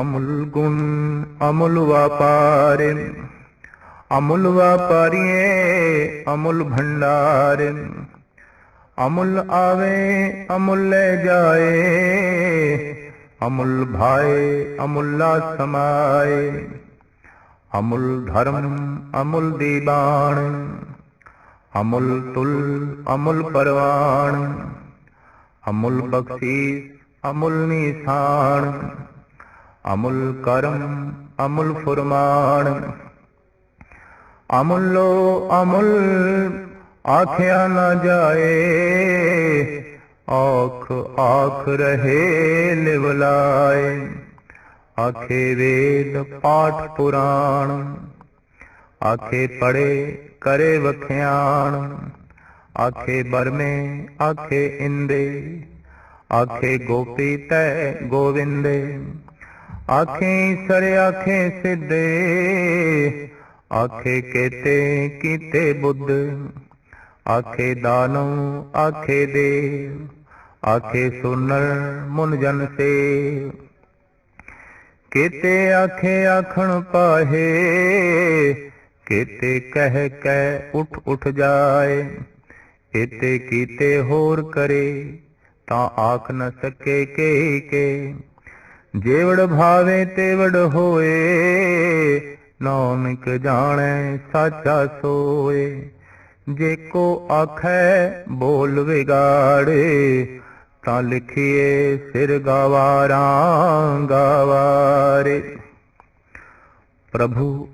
ਅਮੁਲ ਗੁਣ ਅਮੁਲ ਵਪਾਰਿ ਅਮੁਲ ਵਪਾਰੀਏ ਅਮੁਲ ਭੰਡਾਰ ਅਮੁਲ ਆਵੇ, ਅਮੁਲ ਲੈ ਜਾਏ, ਅਮੁਲ ਭਾਏ, ਅਮੁੱਲਾ ਸਮਾਏ। ਅਮੁਲ ਧਰਮ, ਅਮੁਲ ਦੀਬਾਨ ਅਮੁਲ ਤੁਲ, ਅਮੁਲ ਪਰਵਾਨ ਅਮੁਲ ਬਖਸ਼ੀਸ, ਅਮੁਲ ਨਿਸ਼ਾਨ। ਅਮੁਲ ਕਰਮ ਅਮੁਲ ਫੁਰਮਾਨ ਅਮੁੱਲੋ ਅਮੁਲ ਆਖਿਆ ਨਾ ਜਾਏ ਆਖ ਆਖ ਰਹੇ ਲਿਵਲਾਏ ਆਖੇ ਵੇਦ ਪਾਠ ਪੁਰਾਣ ਆਖੇ ਪੜੇ ਕਰੇ ਵਖਿਆਣ ਆਖੇ ਬਰਮੇ ਆਖੇ ਇੰਦੇ ਆਖੇ ਗੋਪੀ ਤੈ ਗੋਵਿੰਦੇ ਆਖੇ ਸਰ, ਆਖੇ ਸਿੱਧੇ, ਆਖੇ ਕੇਤੇ ਕੀਤੇ ਬੁੱਧ। ਆਖੇ ਦਾਨੋ ਆਖੇ ਦੇ, ਆਖੇ ਸੁਨਰ, ਮੁਨ ਜਨ ਸੇ। ਕੇਤੇ ਆਖੇ ਆਖਣ ਪਾਹੇ, ਕੇਤੇ ਕਹਿ ਕਹਿ ਉਠ ਉਠ ਜਾਏ। ਇਤੇ ਕੀਤੇ ਹੋਰ ਕਰੇ, ਤਾਂ ਆਖ ਨ ਸਕੇ ਕੇ ਕੇ। ਜੇਵੜ ਭਾਵੇ ਤੇਵੜ ਹੋਏ, ਨਾਨਕ ਜਾਣੈ ਸਾਚਾ ਸੋਏ। ਜੇ ਕੋ ਆਖੈ ਬੋਲ ਵਿਗਾੜੇ, ਤਾਂ ਲਿਖੀਏ ਸਿਰ ਗਵਾਰਾਂ ਗਵਾਰੇ। ਪ੍ਰਭੂ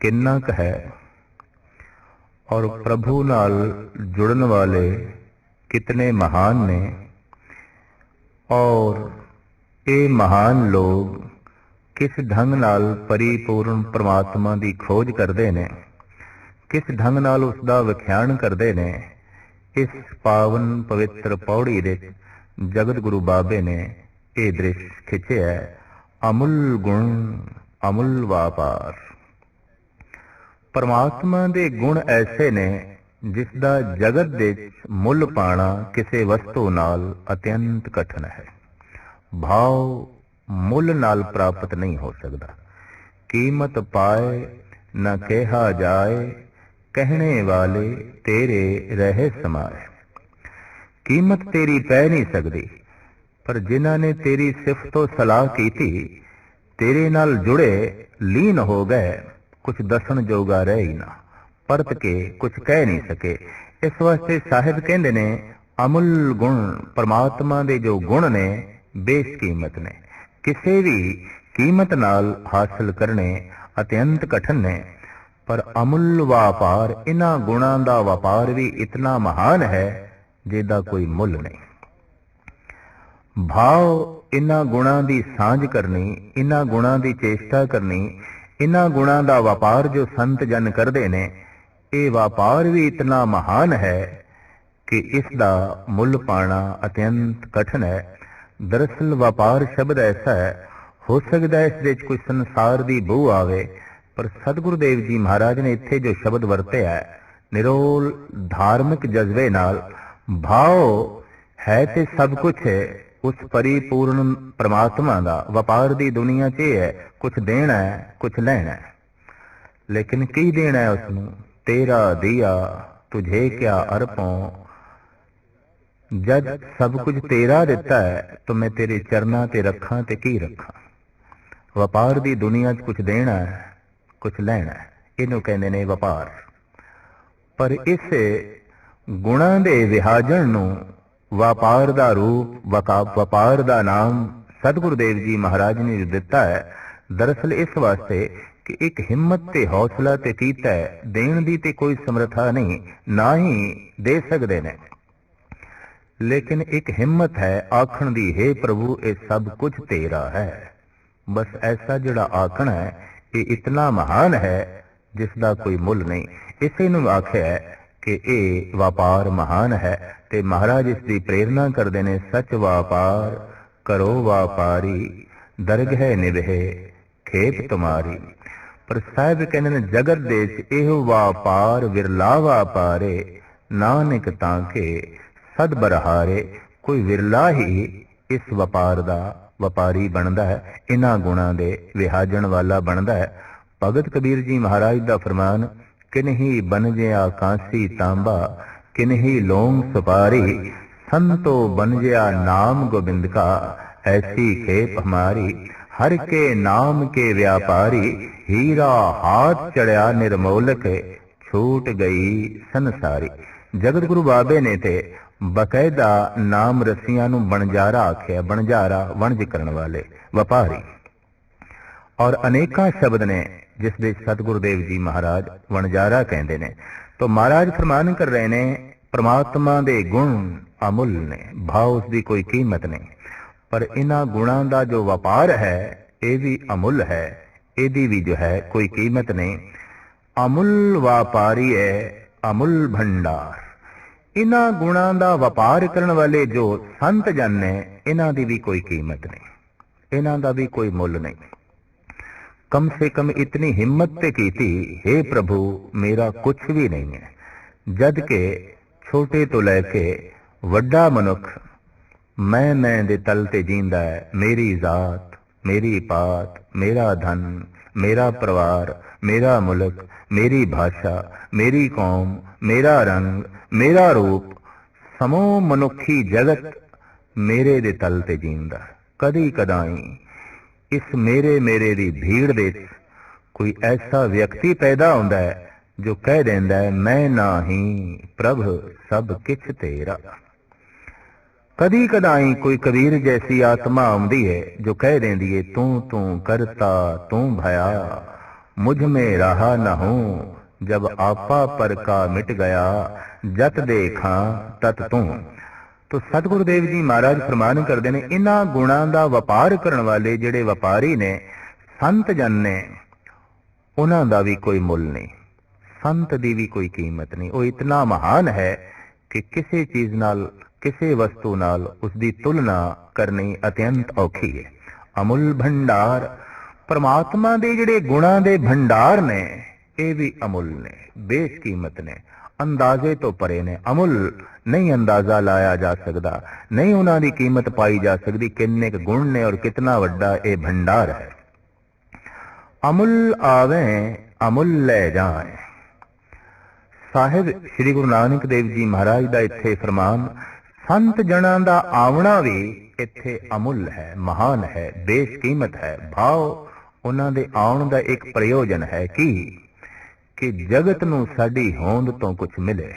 ਕਿੰਨਾ ਕੁ ਹੈ? ਔਰ ਪ੍ਰਭੂ ਨਾਲ ਜੁੜਨ ਵਾਲੇ ਕਿਤਨੇ ਮਹਾਨ ਨੇ। ਔਰ ਇਹ ਮਹਾਨ ਲੋਕ ਕਿਸ ਢੰਗ ਨਾਲ ਪਰਿਪੂਰਨ ਪ੍ਰਮਾਤਮਾ ਦੀ ਖੋਜ ਕਰਦੇ ਨੇ, ਕਿਸ ਢੰਗ ਨਾਲ ਉਸ ਦਾ ਵਿਖਿਆਨ ਕਰਦੇ ਨੇ, ਇਸ ਪਾਵਨ ਪਵਿੱਤਰ ਪੌੜੀ ਦੇ ਜਗਤ ਗੁਰੂ ਬਾਬੇ ਨੇ ਇਹ ਦ੍ਰਿਸ਼ ਖਿੱਚਿਆ ਹੈ। ਅਮੁੱਲ ਗੁਣ, ਅਮੁੱਲ ਵਾਪਾਰ ਪਰਮਾਤਮਾ ਦੇ ਗੁਣ ਐਸੇ ਨੇ ਜਿਸ ਦਾ ਜਗਤ ਦੇ ਵਿੱਚ ਮੁੱਲ ਪਾਣਾ ਕਿਸੇ ਵਸਤੂ ਨਾਲ ਅਤਿਅੰਤ ਕਠਿਨ ਹੈ ਭਾਵ ਮੁੱਲ ਨਾਲ ਪ੍ਰਾਪਤ ਨਹੀਂ ਹੋ ਸਕਦਾ। ਕੀਮਤ ਪਾਏ, ਨਾ ਕਿਹਾ ਜਾਏ, ਕਹਿਣੇ ਵਾਲੇ ਤੇਰੇ ਰਹੇ ਸਮਾਏ। ਕੀਮਤ ਤੇਰੀ ਪੈ ਨਹੀਂ ਸਕਦੀ, ਪਰ ਜਿਨ੍ਹਾਂ ਨੇ ਤੇਰੀ ਸਿਫਤੋ ਸਲਾਹ ਕੀਤੀ, ਤੇਰੇ ਨਾਲ ਜੁੜੇ ਲੀਨ ਹੋ ਗਏ ਕੁਝ ਦੱਸਣ ਜੋਗਾ ਰਹਿ ਹੀ ਨਾ, ਪਰਤ ਕੇ ਕੁਝ ਕਹਿ ਨਹੀਂ ਸਕੇ। ਇਸ ਵਾਸਤੇ ਸਾਹਿਬ ਕਹਿੰਦੇ ਨੇ, ਅਮੁੱਲ ਗੁਣ ਪਰਮਾਤਮਾ ਦੇ ਜੋ ਗੁਣ ਨੇ ਬੇਸ਼ਕੀਮਤ ਨੇ। ਕਿਸੇ ਵੀ ਕੀਮਤ ਨਾਲ ਹਾਸਲ ਕਰਨੇ ਅਤਿਅੰਤ ਕਠਿਨ ਨੇ, ਪਰ ਅਮੁੱਲ ਵਪਾਰ ਇਹਨਾਂ ਗੁਣਾਂ ਦਾ ਵਪਾਰ ਵੀ ਇਤਨਾ ਮਹਾਨ ਹੈ ਜਿਹਦਾ ਕੋਈ ਮੁੱਲ ਨਹੀਂ। ਭਾਵ ਇਹਨਾਂ ਗੁਣਾਂ ਦੀ ਸਾਂਝ ਕਰਨੀ ਇਹਨਾਂ ਗੁਣਾਂ ਦੀ ਚੇਸ਼ਟਾ ਕਰਨੀ ਇਹਨਾਂ ਗੁਣਾਂ ਦਾ ਵਪਾਰ ਜੋ ਸੰਤ ਜਨ ਕਰਦੇ ਨੇ, ਇਹ ਵਪਾਰ ਵੀ ਇਤਨਾ ਮਹਾਨ ਹੈ ਕਿ ਇਸ ਦਾ ਮੁੱਲ ਪਾਣਾ ਅਤਿਅੰਤ ਕਠਿਨ ਹੈ। ਦਰਅਸਲ ਵਪਾਰ ਸ਼ਬਦ ਐਸਾ ਹੈ, ਹੋ ਸਕਦਾ ਹੈ ਇਸ ਵਿੱਚ ਕੋਈ ਸੰਸਾਰ ਦੀ ਬੂ ਆਵੇ, ਪਰ ਸਤਿਗੁਰੂ ਦੇਵ ਜੀ ਮਹਾਰਾਜ ਨੇ ਇੱਥੇ ਜੋ ਸ਼ਬਦ ਵਰਤਿਆ ਹੈ, ਨਿਰੋਲ ਧਾਰਮਿਕ ਜਜ਼ਬੇ ਨਾਲ ਭਾਵ ਹੈ ਤੇ ਸਭ ਕੁਝ ਹੈ, ਉਸ ਪਰਿਪੂਰਨ ਪ੍ਰਮਾਤਮਾ ਦਾ, ਵਪਾਰ ਦੀ ਦੁਨੀਆ 'ਚ ਹੈ ਕੁਝ ਦੇਣਾ ਹੈ ਕੁਝ ਲੈਣਾ ਹੈ। ਲੇਕਿਨ ਕੀ ਦੇਣਾ ਹੈ ਉਸ ਨੂੰ ਤੇਰਾ ਦਿਆ, ਤੁਝੇ ਕਿਆ ਅਰਪੋਂ ਜਦ ਸਭ ਕੁਝ ਤੇਰਾ ਦਿੱਤਾ ਹੈ, ਤਾਂ ਮੈਂ ਤੇਰੇ ਚਰਨਾਂ ਤੇ ਰੱਖਾਂ ਤੇ ਕੀ ਰੱਖਾਂ? ਵਪਾਰ ਦੀ ਦੁਨੀਆ 'ਚ ਕੁਝ ਦੇਣਾ ਹੈ ਕੁਝ ਲੈਣਾ ਹੈ, ਇਹਨੂੰ ਕਹਿੰਦੇ ਨੇ ਵਪਾਰ। ਪਰ ਇਸ ਗੁਣਾਂ ਦੇ ਵਿਹਾਜਣ ਨੂੰ ਵਪਾਰ ਦਾ ਰੂਪ ਵਪਾਰ ਦਾ ਨਾਮ ਸਤਿਗੁਰੂ ਦੇਵ ਜੀ ਮਹਾਰਾਜ ਨੇ ਦਿੱਤਾ ਹੈ, ਦਰਅਸਲ ਇਸ ਵਾਸਤੇ ਕਿ ਇੱਕ ਹਿੰਮਤ ਤੇ ਹੌਸਲਾ ਤੇ ਕੀਤਾ ਹੈ, ਦੇਣ ਦੀ ਤੇ ਕੋਈ ਸਮਰੱਥਾ ਨਹੀਂ, ਨਾ ਹੀ ਦੇ ਸਕਦੇ ਨੇ। ਲੇਕਿਨ ਇੱਕ ਹਿੰਮਤ ਹੈ ਆਖਣ ਦੀ, ਹੈ ਪ੍ਰਭੂ, ਇਹ ਸਭ ਕੁਝ ਤੇਰਾ ਹੈ। ਬਸ ਐਸਾ ਜਿਹੜਾ ਆਖਣ ਹੈ, ਇਹ ਇਤਨਾ ਮਹਾਨ ਹੈ ਜਿਸ ਦਾ ਕੋਈ ਮੁੱਲ ਨਹੀਂ। ਇਸੇ ਨੂੰ ਆਖਿਆ ਕਿ ਇਹ ਵਪਾਰ ਮਹਾਨ ਹੈ ਤੇ ਮਹਾਰਾਜ ਇਸ ਦੀ ਪ੍ਰੇਰਣਾ ਕਰਦੇ ਨੇ, ਸੱਚ ਵਪਾਰ ਕਰੋ ਵਪਾਰੀ ਦਰਗਹਿ ਨਿਭੇ ਖੇਪ ਤੁਮਾਰੀ। ਪਰ ਸਾਹਿਬ ਕਹਿੰਦੇ ਨੇ, ਜਗਤ ਦੇ ਇਹੋ ਵਪਾਰ ਵਿਰਲਾ ਵਪਾਰੇ, ਨਾਨਕ ਤਾਂ ਕੇ ਸਦ ਬਰਹਾਰੇ ਕੋਈ ਵਿਰਲਾ ਹੀ ਇਸ ਵਪਾਰ ਦਾ ਵਪਾਰੀ ਬਣਦਾ ਹੈ ਇਹਨਾਂ ਗੁਣਾਂ ਦੇ ਵਿਹਾਜਣ ਵਾਲਾ ਬਣਦਾ ਹੈ। ਭਗਤ ਕਬੀਰ ਜੀ ਮਹਾਰਾਜ ਦਾ ਫਰਮਾਨ ਕਿਨਹੀ ਬਨਜਿਆ ਕਾਂਸੀ ਤਾਂਬਾ ਕਿਨਹੀ ਲੋਮ ਸੁਪਾਰੀ, ਸੰਤੋ ਬਨਜਿਆ ਨਾਮ ਗੋਬਿੰਦ ਕਾ ਐਸੀ ਖੇਪ ਹਮਾਰੀ ਹਰ ਕੇ ਨਾਮ ਕੇ ਵਿਆਪਾਰੀ, ਹੀਰਾ ਹਾਥ ਚੜਿਆ ਨਿਰਮੋਲਕ, ਛੂਟ ਗਈ ਸੰਸਾਰੀ। ਜਗਤ ਗੁਰੂ ਬਾਬੇ ਨੇ ਤੇ ਬਕਾਇਦਾ ਨਾਮ ਰਸੀਆਂ ਨੂੰ ਬਣਜਾਰਾ ਆਖਿਆ, ਬਣਜਾਰਾ ਵਣਜ ਕਰਨ ਵਾਲੇ, ਵਪਾਰੀ। ਔਰ ਅਨੇਕਾਂ ਸ਼ਬਦ ਨੇ ਜਿਸ ਵਿੱਚ ਸਤਿਗੁਰੂ ਦੇਵ ਜੀ ਮਹਾਰਾਜ ਵਣਜਾਰਾ ਕਹਿੰਦੇ ਨੇ। ਤੋਂ ਮਹਾਰਾਜ ਫਰਮਾਨ ਕਰ ਰਹੇ ਨੇ, ਪ੍ਰਮਾਤਮਾ ਦੇ ਗੁਣ ਅਮੁੱਲ ਨੇ, ਭਾਵ ਉਸ ਦੀ ਕੋਈ ਕੀਮਤ ਨਹੀਂ। ਪਰ ਇਹਨਾਂ ਗੁਣਾਂ ਦਾ ਜੋ ਵਪਾਰ ਹੈ, ਇਹ ਵੀ ਅਮੁੱਲ ਹੈ, ਇਹਦੀ ਵੀ ਜੋ ਹੈ ਕੋਈ ਕੀਮਤ ਨਹੀਂ। ਅਮੁੱਲ ਵਪਾਰੀ ਹੈ, ਅਮੁੱਲ ਭੰਡਾਰ। ਇਹਨਾਂ ਗੁਣਾਂ ਦਾ ਵਪਾਰ ਕਰਨ ਵਾਲੇ ਜੋ ਸੰਤ ਜਨ ਨੇ, ਇਹਨਾਂ ਦੀ ਵੀ ਕੋਈ ਕੀਮਤ ਨਹੀਂ। ਇਹਨਾਂ ਦਾ ਵੀ ਕੋਈ ਮੁੱਲ ਨਹੀਂ। ਕਮ ਸੇ ਕਮ ਇਤਨੀ ਹਿੰਮਤ ਤੇ ਕੀਤੀ हे ਪ੍ਰਭੂ, ਮੇਰਾ ਕੁਝ ਵੀ ਨਹੀਂ ਹੈ। ਜਦ ਕਿ ਛੋਟੇ ਤੋਂ ਲੈ ਕੇ ਵੱਡਾ ਮਨੁੱਖ, ਮੈਂ ਮੈਂ ਦੇ ਤਲ ਤੇ ਜੀਂਦਾ ਹੈ, ਮੇਰੀ ਜ਼ਾਤ, ਮੇਰੀ ਪਾਤ, ਮੇਰਾ ਧਨ ਮੇਰਾ ਪਰਿਵਾਰ, ਮੇਰਾ ਮੁਲਕ, ਮੇਰੀ ਭਾਸ਼ਾ, ਮੇਰੀ ਕੌਮ, ਮੇਰਾ ਰੰਗ, ਮੇਰਾ ਰੂਪ, ਸਮੂਹ ਮਨੁੱਖੀ ਜਗਤ ਮੇਰੇ ਦੇ ਤਲ ਤੇ ਜੀਂਦਾ। ਕਦੀ ਕਦਾਈ ਇਸ ਮੇਰੇ ਮੇਰੇ ਦੀ ਭੀੜ ਦੇ ਵਿੱਚ ਕੋਈ ਐਸਾ ਵਿਅਕਤੀ ਪੈਦਾ ਹੁੰਦਾ ਹੈ ਜੋ ਕਹਿ ਦਿੰਦਾ ਹੈ, ਮੈਂ ਨਾ ਹੀ ਪ੍ਰਭ, ਸਭ ਕਿਛ ਤੇਰਾ। ਕਦੀ ਕਦਾਈ ਕੋਈ ਕਬੀਰ ਜੈਸੀ ਆਤਮਾ ਆਉਂਦੀ ਹੈ ਜੋ ਕਹਿ ਦਿੰਦੀ ਹੈ ਤੂੰ ਤੂੰ ਕਰਤਾ, ਤੂੰ ਭਇਆ, ਮੁਝ ਮੇ ਰਹਾ ਨਾ ਹੂੰ, ਜਬ ਆਪਾ ਪਰ ਕਾ ਮਿਟ ਗਿਆ, ਜਤ ਦੇਖਾਂ ਤਤ ਤੂੰ। ਤੋ ਸਤਿਗੁਰੂ ਦੇਵ ਜੀ ਮਹਾਰਾਜ ਫਰਮਾਨ ਕਰਦੇ ਨੇ ਇਹਨਾਂ ਗੁਣਾਂ ਦਾ ਵਪਾਰ ਕਰਨ ਵਾਲੇ ਜਿਹੜੇ ਵਪਾਰੀ ਨੇ, ਸੰਤ ਜਨ ਨੇ ਉਹਨਾਂ ਦਾ ਵੀ ਕੋਈ ਮੁੱਲ ਨਹੀਂ, ਸੰਤ ਦੀ ਵੀ ਕੋਈ ਕੀਮਤ ਨਹੀਂ। ਉਹ ਇਤਨਾ ਮਹਾਨ ਹੈ ਕਿ ਕਿਸੇ ਚੀਜ਼ ਨਾਲ ਕਿਸੇ ਵਸਤੂ ਨਾਲ ਉਸ ਦੀ ਤੁਲਨਾ ਕਰਨੀ ਅਤਿਅੰਤ ਔਖੀ ਹੈ। ਅਮੁੱਲ ਭੰਡਾਰ, ਪਰਮਾਤਮਾ ਦੇ ਜਿਹੜੇ ਗੁਣਾਂ ਦੇ ਭੰਡਾਰ ਨੇ, ਇਹ ਵੀ ਅਮੁੱਲ ਨੇ, ਬੇਸ਼ਕੀਮਤ ਨੇ, ਅੰਦਾਜ਼ੇ ਤੋਂ ਪਰੇ ਨੇ। ਅਮੁੱਲ ਨਹੀਂ ਅੰਦਾਜ਼ਾ ਲਾਇਆ ਜਾ ਸਕਦਾ, ਨਹੀਂ ਉਹਨਾਂ ਦੀ ਕੀਮਤ ਪਾਈ ਜਾ ਸਕਦੀ ਕਿੰਨੇ ਕੁ ਗੁਣ ਨੇ ਔਰ ਕਿੰਨਾ ਵੱਡਾ ਇਹ ਭੰਡਾਰ ਹੈ। ਅਮੁੱਲ ਆਵੇ, ਅਮੁੱਲ ਲੈ ਜਾਏ। ਸਾਹਿਬ, ਸ੍ਰੀ ਗੁਰੂ ਨਾਨਕ ਦੇਵ ਜੀ ਮਹਾਰਾਜ ਦਾ ਇੱਥੇ ਫਰਮਾਨ ਸੰਤ ਜਨਾਂ ਦਾ ਆਵਣਾ ਵੀ ਇੱਥੇ ਅਮੁੱਲ ਹੈ, ਮਹਾਨ ਹੈ, ਬੇਸ਼ਕੀਮਤ ਹੈ। ਭਾਵ ਉਹਨਾਂ ਦੇ ਆਉਣ ਦਾ ਇੱਕ ਪ੍ਰਯੋਜਨ ਹੈ ਕਿ? ਕਿ ਜਗਤ ਨੂੰ ਸਾਡੀ ਹੋਂਦ ਤੋਂ ਕੁਝ ਮਿਲੇ।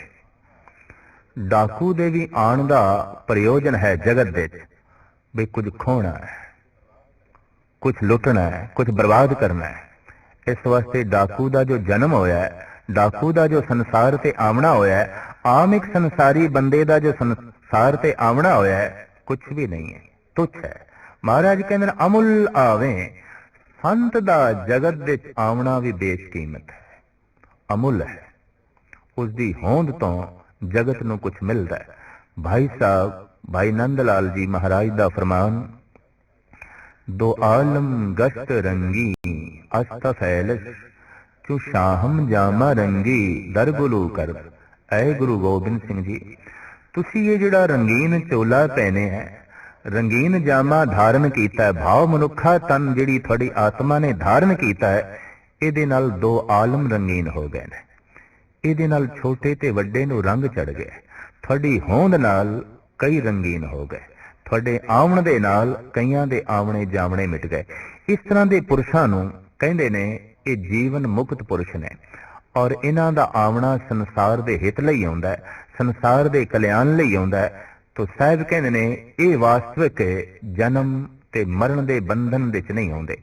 ਡਾਕੂ ਦੇ ਵੀ ਆਉਣ ਦਾ ਪ੍ਰਯੋਜਨ ਹੈ ਜਗਤ ਦੇ ਵਿੱਚ, ਵੀ ਕੁਝ ਖੋਣਾ ਹੈ ਕੁਝ ਲੁੱਟਣਾ ਹੈ ਕੁਝ ਬਰਬਾਦ ਕਰਨਾ ਹੈ। ਇਸ ਵਾਸਤੇ ਡਾਕੂ ਦਾ ਜੋ ਜਨਮ ਹੋਇਆ ਹੈ, ਡਾਕੂ ਦਾ ਜੋ ਸੰਸਾਰ ਤੇ ਆਮਣਾ ਹੋਇਆ ਆਮ ਇੱਕ ਸੰਸਾਰੀ ਬੰਦੇ ਦਾ ਜੋ ਸਾਰ ਤੇ ਆਵਣਾ ਹੋਇਆ ਹੈ ਕੁਝ ਵੀ ਨਹੀਂ ਹੈ, ਤੁੱਛ ਹੈ। ਮਹਾਰਾਜ ਕਹਿੰਦੇ ਨੇ, ਅਮੁੱਲ ਆਵੇ, ਸੰਤ ਦਾ ਜਗਤ ਵਿੱਚ ਆਵਣਾ ਵੀ ਬੇਸ਼ਕੀਮਤ ਹੈ। ਅਮੁੱਲ ਹੈ। ਉਸ ਦੀ ਹੋਂਦ ਤੋਂ ਜਗਤ ਨੂੰ ਕੁਝ ਮਿਲਦਾ ਹੈ। ਭਾਈ ਸਾਹਿਬ, ਭਾਈ ਨੰਦ ਲਾਲ ਜੀ ਮਹਾਰਾਜ ਦਾ ਫਰਮਾਨ, ਦੋ ਆਲਮ ਗਸ਼ਤ ਰੰਗੀ, ਅਸਤ ਫੈਲਸ, ਚੁ ਸ਼ਾਹਮ ਜਾਮਾ ਰੰਗੀ ਦਰ ਗੁਰੂ ਕਰ ਐ ਗੁਰੂ ਗੋਬਿੰਦ ਸਿੰਘ ਜੀ ਤੁਸੀਂ ਇਹ ਜਿਹੜਾ ਰੰਗੀਨ ਚੋਲਾ ਪਹਿਨੇ ਹੈ, ਰੰਗੀਨ ਜਾਮਾ ਧਾਰਨ ਕੀਤਾ ਹੈ, ਭਾਵ ਮਨੁੱਖਾ ਤਨ ਜਿਹੜੀ ਤੁਹਾਡੀ ਆਤਮਾ ਨੇ ਧਾਰਨ ਕੀਤਾ ਹੈ, ਇਹਦੇ ਨਾਲ ਦੋ ਆਲਮ ਰੰਗੀਨ ਹੋ ਗਏ ਨੇ। ਇਹਦੇ ਨਾਲ ਛੋਟੇ ਤੇ ਵੱਡੇ ਨੂੰ ਰੰਗ ਚੜ ਗਏ। ਤੁਹਾਡੀ ਹੋਂਦ ਨਾਲ ਕਈ ਰੰਗੀਨ ਹੋ ਗਏ। ਤੁਹਾਡੇ ਆਵਣ ਦੇ ਨਾਲ ਕਈਆਂ ਦੇ ਆਵਣੇ ਜਾਵਣੇ ਮਿਟ ਗਏ। ਇਸ ਤਰ੍ਹਾਂ ਦੇ ਪੁਰਸ਼ਾਂ ਨੂੰ ਕਹਿੰਦੇ ਨੇ, ਇਹ ਜੀਵਨ ਮੁਕਤ ਪੁਰਸ਼ ਨੇ। ਔਰ ਇਹਨਾਂ ਦਾ ਆਵਣਾ ਸੰਸਾਰ ਦੇ ਹਿੱਤ ਲਈ ਆਉਂਦਾ ਹੈ। ਸੰਸਾਰ ਦੇ ਕਲਿਆਣ ਲਈ ਆਉਂਦਾ ਹੈ। ਤੋ ਸਾਹਿਬ ਕਹਿੰਦੇ ਨੇ, ਇਹ ਵਾਸਤਵਿਕ ਜਨਮ ਤੇ ਮਰਨ ਦੇ ਬੰਧਨ ਵਿੱਚ ਨਹੀਂ ਆਉਂਦੇ।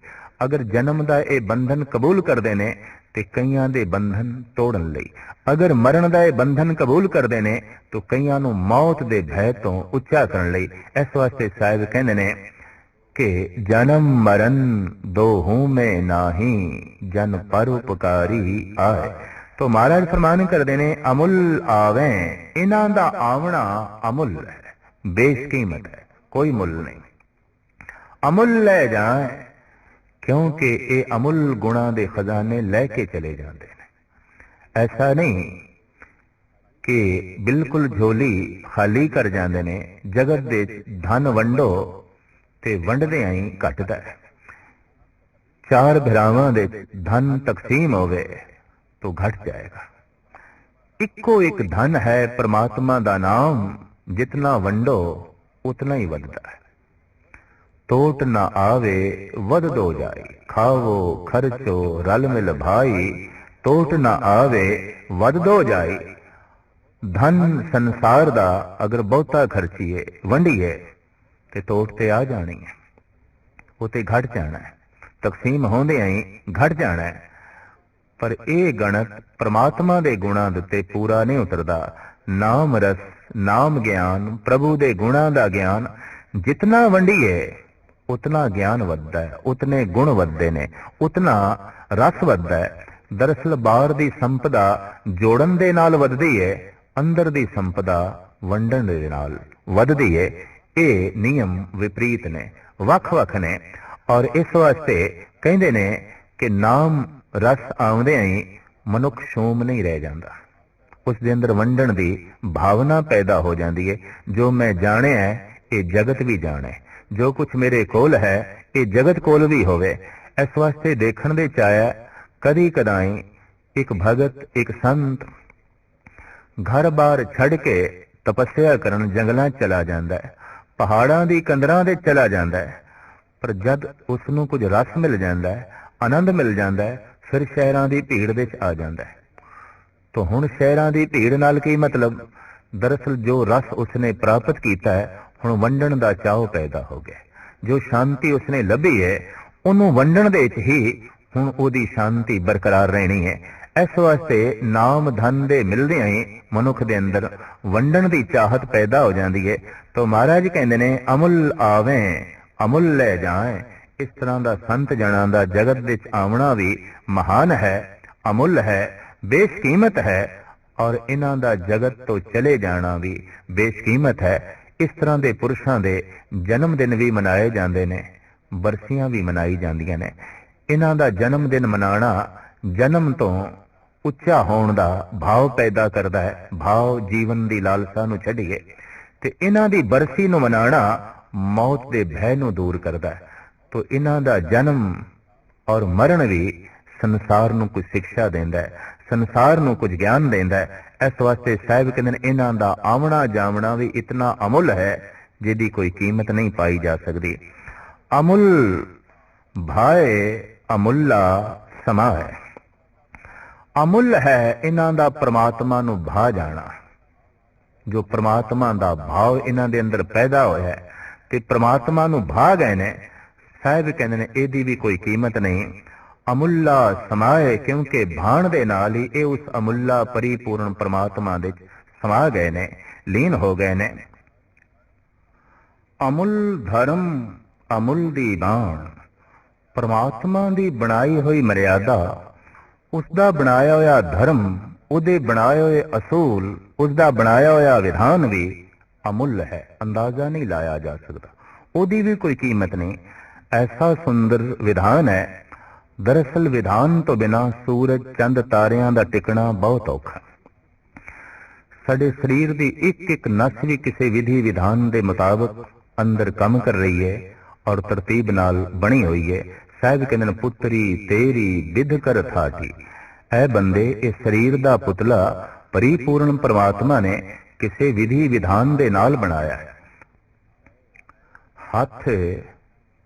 ਅਗਰ ਜਨਮ ਦਾ ਇਹ ਬੰਧਨ ਕਬੂਲ ਕਰਦੇ ਨੇ, ਤੇ ਕਈਆਂ ਦੇ ਬੰਧਨ ਤੋੜਨ ਲਈ। ਅਗਰ ਮਰਨ ਦਾ ਇਹ ਬੰਧਨ ਕਬੂਲ ਕਰਦੇ ਨੇ, ਤਾਂ ਕਈਆਂ ਨੂੰ ਮੌਤ ਦੇ ਭੈ ਤੋਂ ਉੱਚਾ ਕਰਨ ਲਈ। ਇਸ ਵਾਸਤੇ ਸਾਹਿਬ ਕਹਿੰਦੇ ਨੇ ਕਿ ਜਨਮ ਮਰਨ ਦੋਹੂ ਮੈਂ ਨਾਹੀ, ਜਨ ਪਰ ਉਪਕਾਰੀ ਆਏ। ਤੋ ਮਹਾਰਾਜ ਫਰਮਾਨ ਕਰਦੇ ਨੇ, ਅਮੁੱਲ ਆਵੇ। ਇਹਨਾਂ ਦਾ ਆਵਣਾ ਅਮੁੱਲ ਹੈ ਬੇਸ਼ਕੀਮਤ ਹੈ, ਕੋਈ ਮੁੱਲ ਨਹੀਂ। ਅਮੁੱਲ ਲੈ ਜਾਏ, ਕਿਉਂਕਿ ਇਹ ਅਮੁੱਲ ਗੁਣਾ ਦੇ ਖਜ਼ਾਨੇ ਲੈ ਕੇ ਚਲੇ ਜਾਂਦੇ ਨੇ। ਐਸਾ ਨਹੀਂ ਕਿ ਬਿਲਕੁਲ ਝੋਲੀ ਖਾਲੀ ਕਰ ਜਾਂਦੇ ਨੇ, ਜਗਤ ਦੇ ਧਨ ਵੰਡੋ ਤੇ ਵੰਡਦਿਆਂ ਹੀ ਘਟਦਾ ਹੈ। ਚਾਰ ਭਰਾਵਾਂ ਦੇ ਧਨ ਤਕਸੀਮ ਹੋਵੇ ਤਾਂ ਘਟ ਜਾਏਗਾ। ਇੱਕੋ ਇੱਕ ਧਨ ਹੈ ਪ੍ਰਮਾਤਮਾ ਦਾ ਨਾਮ, ਜਿਤਨਾ ਵੰਡੋ, ਉਤਨਾ ਹੀ ਵੱਧਦਾ ਹੈ। ਟੋਟ ਨਾ ਆਵੇ ਵਧ ਦੋ ਜਾਏ। ਖਾਵੋ, ਖਰਚੋ ਰਲ ਮਿਲ ਭਾਈ ਟੋਟ ਨਾ ਆਵੇ ਵਧ ਦੋ ਜਾਏ। ਧਨ ਸੰਸਾਰ ਦਾ ਅਗਰ ਬਹੁਤਾ ਖਰਚੀਏ, ਵੰਡੀਏ, ਤੇ ਟੋਟ ਤੇ ਆ ਜਾਣੀ ਹੈ। ਉਹ ਤੇ ਘਟ ਜਾਣਾ ਹੈ। ਤਕਸੀਮ ਹੁੰਦੇ ਆਂ ਘਟ ਜਾਣਾ ਹੈ। ਪਰ ਇਹ ਗਣਤ ਪ੍ਰਮਾਤਮਾ ਦੇ ਗੁਣਾਂ ਦੇ ਉੱਤੇ ਪੂਰਾ ਨਹੀਂ ਉਤਰਦਾ। ਨਾਮ ਰਸ, ਨਾਮ ਗਿਆਨ, ਪ੍ਰਭੂ ਦੇ ਗੁਣਾਂ ਦਾ ਗਿਆਨ ਜਿਤਨਾ ਵੰਡੀਏ, ਉਤਨਾ ਗਿਆਨ ਵੱਧਦਾ ਹੈ, ਉਤਨੇ ਗੁਣ ਵੱਧਦੇ ਨੇ, ਉਤਨਾ ਰਸ ਵੱਧਦਾ ਹੈ। ਦਰਅਸਲ ਬਾਹਰ ਦੀ ਸੰਪਦਾ ਜੋੜਨ ਦੇ ਨਾਲ ਵੱਧਦੀ ਹੈ ਅੰਦਰ ਦੀ ਸੰਪਦਾ ਵੰਡਣ ਦੇ ਨਾਲ ਵੱਧਦੀ ਹੈ ਇਹ ਨਿਯਮ ਵਿਪਰੀਤ ਨੇ, ਵੱਖ-ਵੱਖ ਨੇ। ਔਰ ਇਸ ਵਾਸਤੇ ਕਹਿੰਦੇ ਨੇ ਕਿ ਨਾਮ ਰਸ ਆਉਂਦਿਆਂ ਹੀ ਮਨੁੱਖ ਸ਼ੋਮ ਨਹੀਂ ਰਹਿ ਜਾਂਦਾ। ਉਸ ਦੇ ਅੰਦਰ ਵੰਡਣ ਦੀ ਭਾਵਨਾ ਪੈਦਾ ਹੋ ਜਾਂਦੀ ਹੈ। ਜੋ ਮੈਂ ਜਾਣਿਆ ਇਹ ਜਗਤ ਵੀ ਜਾਣੇ। ਜੋ ਕੁਝ ਮੇਰੇ ਕੋਲ ਹੈ, ਇਹ ਜਗਤ ਕੋਲ ਵੀ ਹੋਵੇ। ਇਸ ਵਾਸਤੇ ਦੇਖਣ ਦੇ ਚਾਇਆ ਕਦੀ ਕਦਾਈ ਇੱਕ ਭਗਤ, ਇੱਕ ਸੰਤ ਘਰ-ਬਾਰ ਛੱਡ ਕੇ ਤਪੱਸਿਆ ਕਰਨ ਜੰਗਲਾਂ ਚਲਾ ਜਾਂਦਾ ਹੈ। ਪਹਾੜਾਂ ਦੀ ਕੰਦਰਾਂ ਦੇ ਚਲਾ ਜਾਂਦਾ ਹੈ। ਪਰ ਜਦ ਉਸ ਨੂੰ ਕੁਝ ਰਸ ਮਿਲ ਜਾਂਦਾ ਹੈ, ਆਨੰਦ ਮਿਲ ਜਾਂਦਾ ਹੈ ਫਿਰ ਸ਼ਹਿਰਾਂ ਦੀ ਭੀੜ ਵਿੱਚ ਆ ਜਾਂਦਾ ਹੈ। ਤਾਂ ਹੁਣ ਸ਼ਹਿਰਾਂ ਦੀ ਭੀੜ ਨਾਲ ਕੀ ਮਤਲਬ? ਦਰਅਸਲ ਜੋ ਰਸ ਉਸਨੇ ਪ੍ਰਾਪਤ ਕੀਤਾ ਹੈ, ਹੁਣ ਵੰਡਣ ਦਾ ਚਾਹ ਪੈਦਾ ਹੋ ਗਿਆ ਜੋ ਸ਼ਾਂਤੀ ਉਸਨੇ ਲੱਭੀ ਹੈ, ਉਹਨੂੰ ਵੰਡਣ ਦੇ ਵਿੱਚ ਹੀ ਹੁਣ ਉਹਦੀ ਸ਼ਾਂਤੀ ਬਰਕਰਾਰ ਰਹਿਣੀ ਹੈ। ਇਸ ਵਾਸਤੇ ਨਾਮ ਧਨ ਦੇ ਮਿਲਦਿਆਂ ਹੀ ਮਨੁੱਖ ਦੇ ਅੰਦਰ ਵੰਡਣ ਦੀ ਚਾਹਤ ਪੈਦਾ ਹੋ ਜਾਂਦੀ ਹੈ। ਤਾਂ ਮਹਾਰਾਜ ਕਹਿੰਦੇ ਨੇ, ਅਮੁੱਲ ਆਵੇਂ, ਅਮੁੱਲ ਲੈ ਜਾਏ ਇਸ ਤਰ੍ਹਾਂ ਦਾ ਸੰਤ ਜਨਾਂ ਦਾ ਜਗਤ ਵਿੱਚ ਆਉਣਾ ਵੀ ਮਹਾਨ ਹੈ, ਅਮੁੱਲ ਹੈ, ਬੇਸ਼ਕੀਮਤ ਹੈ ਔਰ ਇਹਨਾਂ ਦਾ ਜਗਤ ਤੋਂ ਚਲੇ ਜਾਣਾ ਵੀ ਬੇਸ਼ਕੀਮਤ ਹੈ। ਇਸ ਤਰ੍ਹਾਂ ਦੇ ਪੁਰਸ਼ਾਂ ਦੇ ਜਨਮ ਦਿਨ ਵੀ ਮਨਾਏ ਜਾਂਦੇ ਨੇ, ਬਰਸੀਆਂ ਵੀ ਮਨਾਈ ਜਾਂਦੀਆਂ ਨੇ। ਇਹਨਾਂ ਦਾ ਜਨਮ ਦਿਨ ਮਨਾਣਾ ਜਨਮ ਤੋਂ ਉੱਚਾ ਹੋਣ ਦਾ ਭਾਵ ਪੈਦਾ ਕਰਦਾ ਹੈ, ਭਾਵ ਜੀਵਨ ਦੀ ਲਾਲਸਾ ਨੂੰ ਛੱਡੀਏ। ਤੇ ਇਹਨਾਂ ਦੀ ਬਰਸੀ ਨੂੰ ਮਨਾਣਾ ਮੌਤ ਦੇ ਭੈ ਨੂੰ ਦੂਰ ਕਰਦਾ ਹੈ। ਤੋ ਇਹਨਾਂ ਦਾ ਜਨਮ ਔਰ ਮਰਨ ਵੀ ਸੰਸਾਰ ਨੂੰ ਕੁਝ ਸਿੱਖਿਆ ਦਿੰਦਾ ਹੈ, ਸੰਸਾਰ ਨੂੰ ਕੁਝ ਗਿਆਨ ਦਿੰਦਾ ਹੈ। ਇਸ ਵਾਸਤੇ ਸਾਹਿਬ ਕਹਿੰਦੇ ਨੇ ਇਹਨਾਂ ਦਾ ਆਵਣਾ ਜਾਵਣਾ ਵੀ ਇਤਨਾ ਅਮੁੱਲ ਹੈ ਜਿਹਦੀ ਕੋਈ ਕੀਮਤ ਨਹੀਂ ਪਾਈ ਜਾ ਸਕਦੀ। ਅਮੁੱਲ ਭਾਏ ਅਮੁੱਲਾ ਸਮਾ ਹੈ। ਅਮੁੱਲ ਹੈ ਇਹਨਾਂ ਦਾ ਪ੍ਰਮਾਤਮਾ ਨੂੰ ਭਾ ਜਾਣਾ। ਜੋ ਪ੍ਰਮਾਤਮਾ ਦਾ ਭਾਵ ਇਹਨਾਂ ਦੇ ਅੰਦਰ ਪੈਦਾ ਹੋਇਆ ਤੇ ਪ੍ਰਮਾਤਮਾ ਨੂੰ ਭਾ ਗਏ ਨੇ ਸਾਹਿਬ ਕਹਿੰਦੇ ਨੇ, ਇਹਦੀ ਵੀ ਕੋਈ ਕੀਮਤ ਨਹੀਂ। ਅਮੁੱਲਾ ਸਮਾਏ, ਕਿਉਂਕਿ ਭਾਣ ਦੇ ਨਾਲ ਹੀ ਇਹ ਉਸ ਅਮੁੱਲਾ ਪਰਿਪੂਰਨ ਪ੍ਰਮਾਤਮਾ ਦੇ ਸਮਾ ਗਏ ਨੇ, ਲੀਨ ਹੋ ਗਏ ਨੇ। ਅਮੁੱਲ ਧਰਮ, ਅਮੁੱਲ ਦੀ ਬਾਣ। ਪ੍ਰਮਾਤਮਾ ਦੀ ਬਣਾਈ ਹੋਈ ਮਰਿਆਦਾ ਉਸ ਦਾ ਬਣਾਇਆ ਹੋਇਆ ਧਰਮ, ਉਹਦੇ ਬਣਾਏ ਹੋਏ ਅਸੂਲ ਉਸ ਦਾ ਬਣਾਇਆ ਹੋਇਆ ਵਿਧਾਨ ਵੀ ਅਮੁੱਲ ਹੈ, ਅੰਦਾਜ਼ਾ ਨਹੀਂ ਲਾਇਆ ਜਾ ਸਕਦਾ। ਉਹਦੀ ਵੀ ਕੋਈ ਕੀਮਤ ਨਹੀਂ। ਐਸਾ ਸੁੰਦਰ ਵਿਧਾਨ ਹੈ, ਦਰਅਸਲ ਵਿਧਾਨ ਤੋਂ ਬਿਨਾ ਸੂਰਜ, ਚੰਦ, ਤਾਰਿਆਂ ਦਾ ਟਿਕਣਾ ਬਹੁਤ ਔਖਾ। ਸਾਡੇ ਸਰੀਰ ਦੀ ਇੱਕ ਇੱਕ ਨਸ ਵੀ ਕਿਸੇ ਵਿਧੀ ਵਿਧਾਨ ਦੇ ਮੁਤਾਬਕ ਅੰਦਰ ਕੰਮ ਕਰ ਰਹੀ ਹੈ ਔਰ ਤਰਤੀਬ ਨਾਲ ਬਣੀ ਹੋਈ ਹੈ। ਸਾਹਿਬ ਕਹਿੰਦੇ ਨੇ, ਪੁੱਤਰੀ, ਤੇਰੀ ਵਿਧ ਕਰ ਥਾਟੀ ਐ ਬੰਦੇ ਇਹ ਸਰੀਰ ਦਾ ਪੁਤਲਾ ਪਰਿਪੂਰਨ ਪਰਮਾਤਮਾ ਨੇ ਕਿਸੇ ਵਿਧੀ ਵਿਧਾਨ ਦੇ ਨਾਲ ਬਣਾਇਆ ਹੈ। ਹੱਥ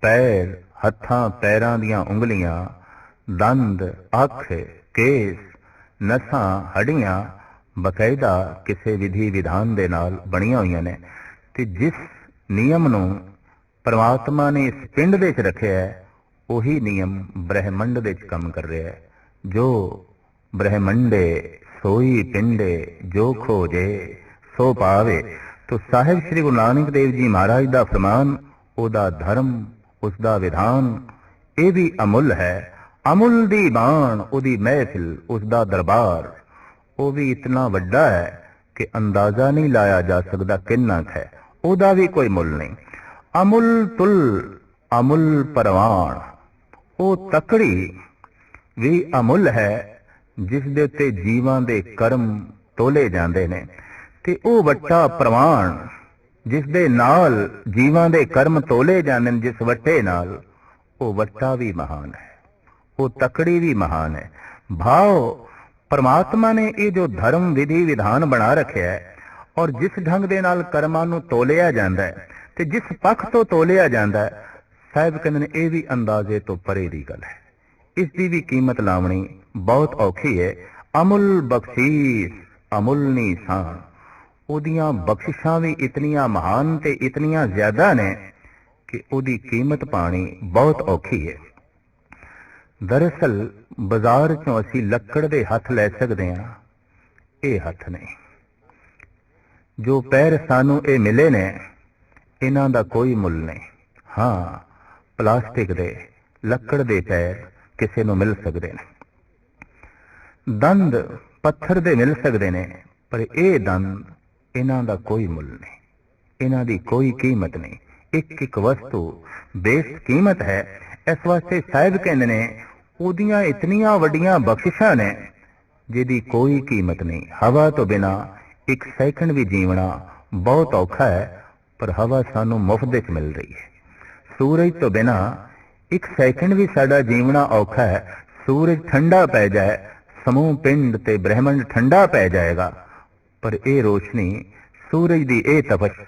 ਪੈਰ, ਹੱਥਾਂ, ਪੈਰਾਂ ਦੀਆਂ ਉਂਗਲੀਆਂ, ਦੰਦ, ਅੱਖ, ਕੇਸ, ਨਸਾਂ, ਹੱਡੀਆਂ, ਬਕਾਇਦਾ ਕਿਸੇ ਵਿਧੀ ਵਿਧਾਨ ਦੇ ਨਾਲ ਬਣੀਆਂ ਹੋਈਆਂ ਨੇ। ਤੇ ਜਿਸ ਨਿਯਮ ਨੂੰ ਪਰਮਾਤਮਾ ਨੇ ਇਸ ਪਿੰਡ ਵਿੱਚ ਰੱਖਿਆ ਹੈ, ਉਹੀ ਨਿਯਮ ਬ੍ਰਹਿਮੰਡ ਵਿੱਚ ਕੰਮ ਕਰ ਰਿਹਾ ਹੈ। ਜੋ ਬ੍ਰਹਿਮੰਡੇ ਸੋਈ ਪਿੰਡੇ, ਜੋ ਖੋਜੇ, ਸੋ ਪਾਵੇ। ਤੋ ਸਾਹਿਬ ਸ੍ਰੀ ਗੁਰੂ ਨਾਨਕ ਦੇਵ ਜੀ ਮਹਾਰਾਜ ਦਾ ਫਰਮਾਨ, ਉਹਦਾ ਧਰਮ ਉਸ ਦਾ ਵਿਧਾਨ ਇਹ ਵੀ ਅਮੁੱਲ ਹੈ। ਅਮੁੱਲ ਦੀ ਬਾਣ, ਉਹਦੀ ਮਹਿਫਿਲ ਉਸ ਦਾ ਦਰਬਾਰ। ਉਹ ਵੀ ਇਤਨਾ ਵੱਡਾ ਹੈ ਕਿ ਅੰਦਾਜ਼ਾ ਨਹੀਂ ਲਾਇਆ ਜਾ ਸਕਦਾ ਕਿੰਨਾ ਹੈ। ਉਹਦਾ ਵੀ ਕੋਈ ਮੁੱਲ ਨਹੀਂ। ਅਮੁੱਲ ਤੁਲ, ਅਮੁੱਲ ਪਰਵਾਨ ਉਹ ਤਕੜੀ ਵੀ ਅਮੁੱਲ ਹੈ, ਜਿਸ ਦੇ ਉੱਤੇ ਜੀਵਾਂ ਦੇ ਕਰਮ ਤੋਲੇ ਜਾਂਦੇ ਨੇ। ਤੇ ਉਹ ਵੱਟਾ ਪ੍ਰਵਾਨ ਜਿਸ ਦੇ ਨਾਲ ਜੀਵਾਂ ਦੇ ਕਰਮ ਤੋਲੇ ਜਾਂਦੇ ਨੇ, ਜਿਸ ਵੱਟੇ ਨਾਲ, ਉਹ ਵੱਟਾ ਵੀ ਮਹਾਨ ਹੈ, ਉਹ ਤਕੜੀ ਵੀ ਮਹਾਨ ਹੈ। ਭਾਵ ਪਰਮਾਤਮਾ ਨੇ ਇਹ ਜੋ ਧਰਮ ਵਿਧੀ ਵਿਧਾਨ ਬਣਾ ਰੱਖਿਆ ਹੈ, ਔਰ ਜਿਸ ਢੰਗ ਦੇ ਨਾਲ ਕਰਮਾਂ ਨੂੰ ਤੋਲਿਆ ਜਾਂਦਾ ਹੈ, ਤੇ ਜਿਸ ਪੱਖ ਤੋਂ ਤੋਲਿਆ ਜਾਂਦਾ ਹੈ, ਸਾਹਿਬ ਕਹਿੰਦੇ ਨੇ, ਇਹ ਵੀ ਅੰਦਾਜ਼ੇ ਤੋਂ ਪਰੇ ਦੀ ਗੱਲ ਹੈ। ਇਸ ਦੀ ਵੀ ਕੀਮਤ ਲਾਵਣੀ ਬਹੁਤ ਔਖੀ ਹੈ। ਅਮੁੱਲ ਬਖਸ਼ੀਸ਼, ਅਮੁੱਲ ਨਿਸ਼ਾਨ। ਉਹਦੀਆਂ ਬਖਸ਼ਿਸ਼ਾਂ ਵੀ ਇਤਨੀਆਂ ਮਹਾਨ ਤੇ ਇਤਨੀਆਂ ਜ਼ਿਆਦਾ ਨੇ ਕਿ ਉਹਦੀ ਕੀਮਤ ਪਾਣੀ ਬਹੁਤ ਔਖੀ ਹੈ। ਦਰਅਸਲ, ਬਾਜ਼ਾਰ ਚੋਂ ਅਸੀਂ ਲੱਕੜ ਦੇ ਹੱਥ ਲੈ ਸਕਦੇ ਹਾਂ। ਇਹ ਹੱਥ ਨੇ। ਜੋ ਪੈਰ ਸਾਨੂੰ ਇਹ ਮਿਲੇ ਨੇ, ਇਹਨਾਂ ਦਾ ਕੋਈ ਮੁੱਲ ਨਹੀਂ। ਹਾਂ, ਪਲਾਸਟਿਕ ਦੇ, ਲੱਕੜ ਦੇ ਪੈਰ ਕਿਸੇ ਨੂੰ ਮਿਲ ਸਕਦੇ ਨੇ। ਦੰਦ ਪੱਥਰ ਦੇ ਮਿਲ ਸਕਦੇ ਨੇ, ਪਰ ਇਹ ਦੰਦ ਇਹਨਾਂ ਦਾ ਕੋਈ ਮੁੱਲ ਨਹੀਂ। ਇਹਨਾਂ ਦੀ ਕੋਈ ਕੀਮਤ ਨਹੀਂ। ਇੱਕ ਇੱਕ ਵਸਤੂ ਬੇਸ ਕੀਮਤ ਹੈ। ਇਸ ਵਾਸਤੇ ਸਾਹਿਬ ਕਹਿੰਦੇ ਨੇ, ਉਹਦੀਆਂ ਇਤਨੀਆਂ ਵੱਡੀਆਂ ਬਖਸ਼ਿਸ਼ਾਂ ਨੇ, ਜਿਹਦੀ ਕੋਈ ਕੀਮਤ ਨਹੀਂ। ਹਵਾ ਤੋਂ ਬਿਨਾ ਇੱਕ ਸੈਕਿੰਡ ਵੀ ਜੀਵਣਾ ਬਹੁਤ ਔਖਾ ਹੈ, ਪਰ ਹਵਾ ਸਾਨੂੰ ਮੁਫਤ ਵਿੱਚ ਮਿਲ ਰਹੀ ਹੈ। ਸੂਰਜ ਤੋਂ ਬਿਨਾ ਇੱਕ ਸੈਕਿੰਡ ਵੀ ਸਾਡਾ ਜੀਵਣਾ ਔਖਾ ਹੈ। ਸੂਰਜ ਠੰਡਾ ਪੈ ਜਾਏ, ਸਮੂਹ ਪਿੰਡ ਤੇ ਬ੍ਰਹਿਮੰਡ ਠੰਡਾ ਪੈ ਜਾਏਗਾ। ਪਰ ਇਹ ਰੋਸ਼ਨੀ ਸੂਰਜ ਦੀ ਇਹ ਤਪਸ਼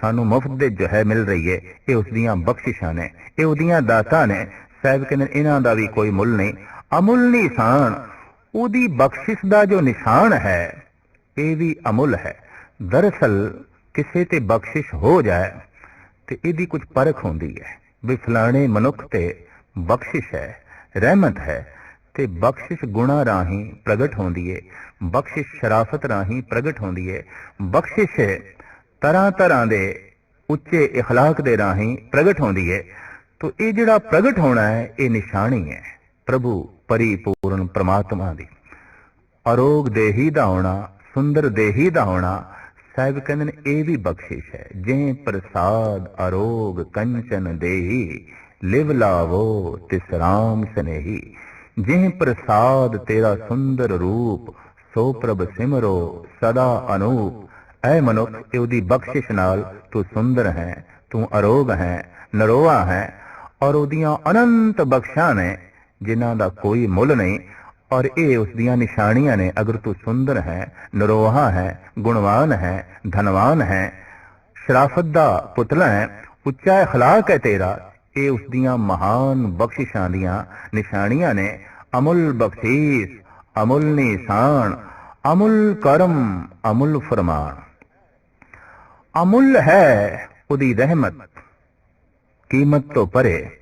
ਸਾਨੂੰ ਮੁਫਤ ਦੇ ਜੋ ਹੈ ਮਿਲ ਰਹੀ ਹੈ। ਇਹ ਉਸ ਦੀਆਂ ਬਖਸ਼ਿਸ਼ਾਂ ਨੇ। ਇਹ ਉਹਦੀਆਂ ਦਾਤਾਂ ਨੇ। ਸਾਹਿਬ ਕਹਿੰਦੇ ਇਹਨਾਂ ਦਾ ਵੀ ਕੋਈ ਮੁੱਲ ਨਹੀਂ। ਅਮੁੱਲ ਨਿਸ਼ਾਨ, ਉਹਦੀ ਬਖਸ਼ਿਸ਼ ਦਾ ਜੋ ਨਿਸ਼ਾਨ ਹੈ, ਇਹ ਵੀ ਅਮੁੱਲ ਹੈ। ਦਰਅਸਲ ਕਿਸੇ ਤੇ ਬਖਸ਼ਿਸ਼ ਹੋ ਜਾਏ ਤੇ ਇਹਦੀ ਕੁਝ ਪਰਖ ਹੁੰਦੀ ਹੈ। ਵੀ ਫਲਾਣੇ ਮਨੁੱਖ ਤੇ ਬਖਸ਼ਿਸ਼ ਹੈ, ਰਹਿਮਤ ਹੈ। ਤੇ ਬਖਸ਼ਿਸ਼ ਗੁਣਾ ਰਾਹੀਂ ਪ੍ਰਗਟ ਹੁੰਦੀ ਹੈ ਬਖਸ਼ਿਸ਼ ਸ਼ਰਾਫਤ ਰਾਹੀਂ ਪ੍ਰਗਟ ਹੁੰਦੀ ਹੈ ਬਖਸ਼ਿਸ਼ ਤਰ੍ਹਾਂ ਤਰ੍ਹਾਂ ਦੇ ਉੱਚੇ اخلاق ਦੇ ਰਾਹੀਂ ਪ੍ਰਗਟ ਹੁੰਦੀ ਹੈ ਤੋ ਇਹ ਜਿਹੜਾ ਪ੍ਰਗਟ ਹੋਣਾ ਹੈ ਇਹ ਨਿਸ਼ਾਨੀ ਹੈ ਪ੍ਰਭੂ ਪਰਿਪੂਰਨ ਪ੍ਰਮਾਤਮਾ ਦੀ ਅਰੋਗ ਦੇਹੀ ਦਾ ਹੋਣਾ ਸੁੰਦਰ ਦੇਹੀ ਦਾ ਹੋਣਾ ਸਾਹਿਬ ਕਹਿੰਦੇ ਨੇ ਇਹ ਵੀ ਬਖਸ਼ਿਸ਼ ਹੈ ਜੇ ਪ੍ਰਸਾਦ ਅਰੋਗ ਕੰਚਨ ਦੇਹੀ ਲਿਵ ਲਾਵੋ ਤਿਸ ਰਾਮ ਸਨੇਹੀ ਜੇ ਪ੍ਰਸਾਦ ਤੇਰਾ ਸੁੰਦਰ ਰੂਪ ਸੋ ਪ੍ਰਭ ਸਿਮਰੋ ਸਦਾ ਅਨੂਪ ਐ ਮਨੁੱਖ ਉਹਦੀ ਬਖਸ਼ਿਸ਼ ਨਾਲ ਤੂੰ ਸੁੰਦਰ ਹੈ ਤੂੰ ਅਰੋਗ ਹੈ ਨਰੋਆ ਹੈ ਔਰ ਉਹਦੀਆਂ ਅਨੰਤ ਬਖਸ਼ਾਂ ਨੇ ਜਿਨ੍ਹਾਂ ਦਾ ਕੋਈ ਮੁੱਲ ਨਹੀਂ ਔਰ ਇਹ ਉਸ ਦੀਆਂ ਨਿਸ਼ਾਨੀਆਂ ਨੇ ਅਗਰ ਤੂੰ ਸੁੰਦਰ ਹੈ ਨਰੋਹਾ ਹੈ ਗੁਣਵਾਨ ਹੈ ਧਨਵਾਨ ਹੈ ਸ਼ਰਾਫਤ ਦਾ ਪੁਤਲਾ ਹੈ ਉੱਚਾ اخلاق ਹੈ ਤੇਰਾ ਇਹ ਉਸ ਦੀਆਂ ਮਹਾਨ ਬਖਸ਼ਿਸ਼ਾਂ ਦੀਆਂ ਨਿਸ਼ਾਨੀਆਂ ਨੇ। ਅਮੁੱਲ ਬਖਸ਼ੀਸ਼, ਅਮੁੱਲ ਨਿਸ਼ਾਨ, ਅਮੁੱਲ ਕਰਮ, ਅਮੁੱਲ ਫਰਮਾਨ। ਅਮੁੱਲ ਹੈ ਉਹਦੀ ਰਹਿਮਤ, ਕੀਮਤ ਤੋਂ ਪਰੇ,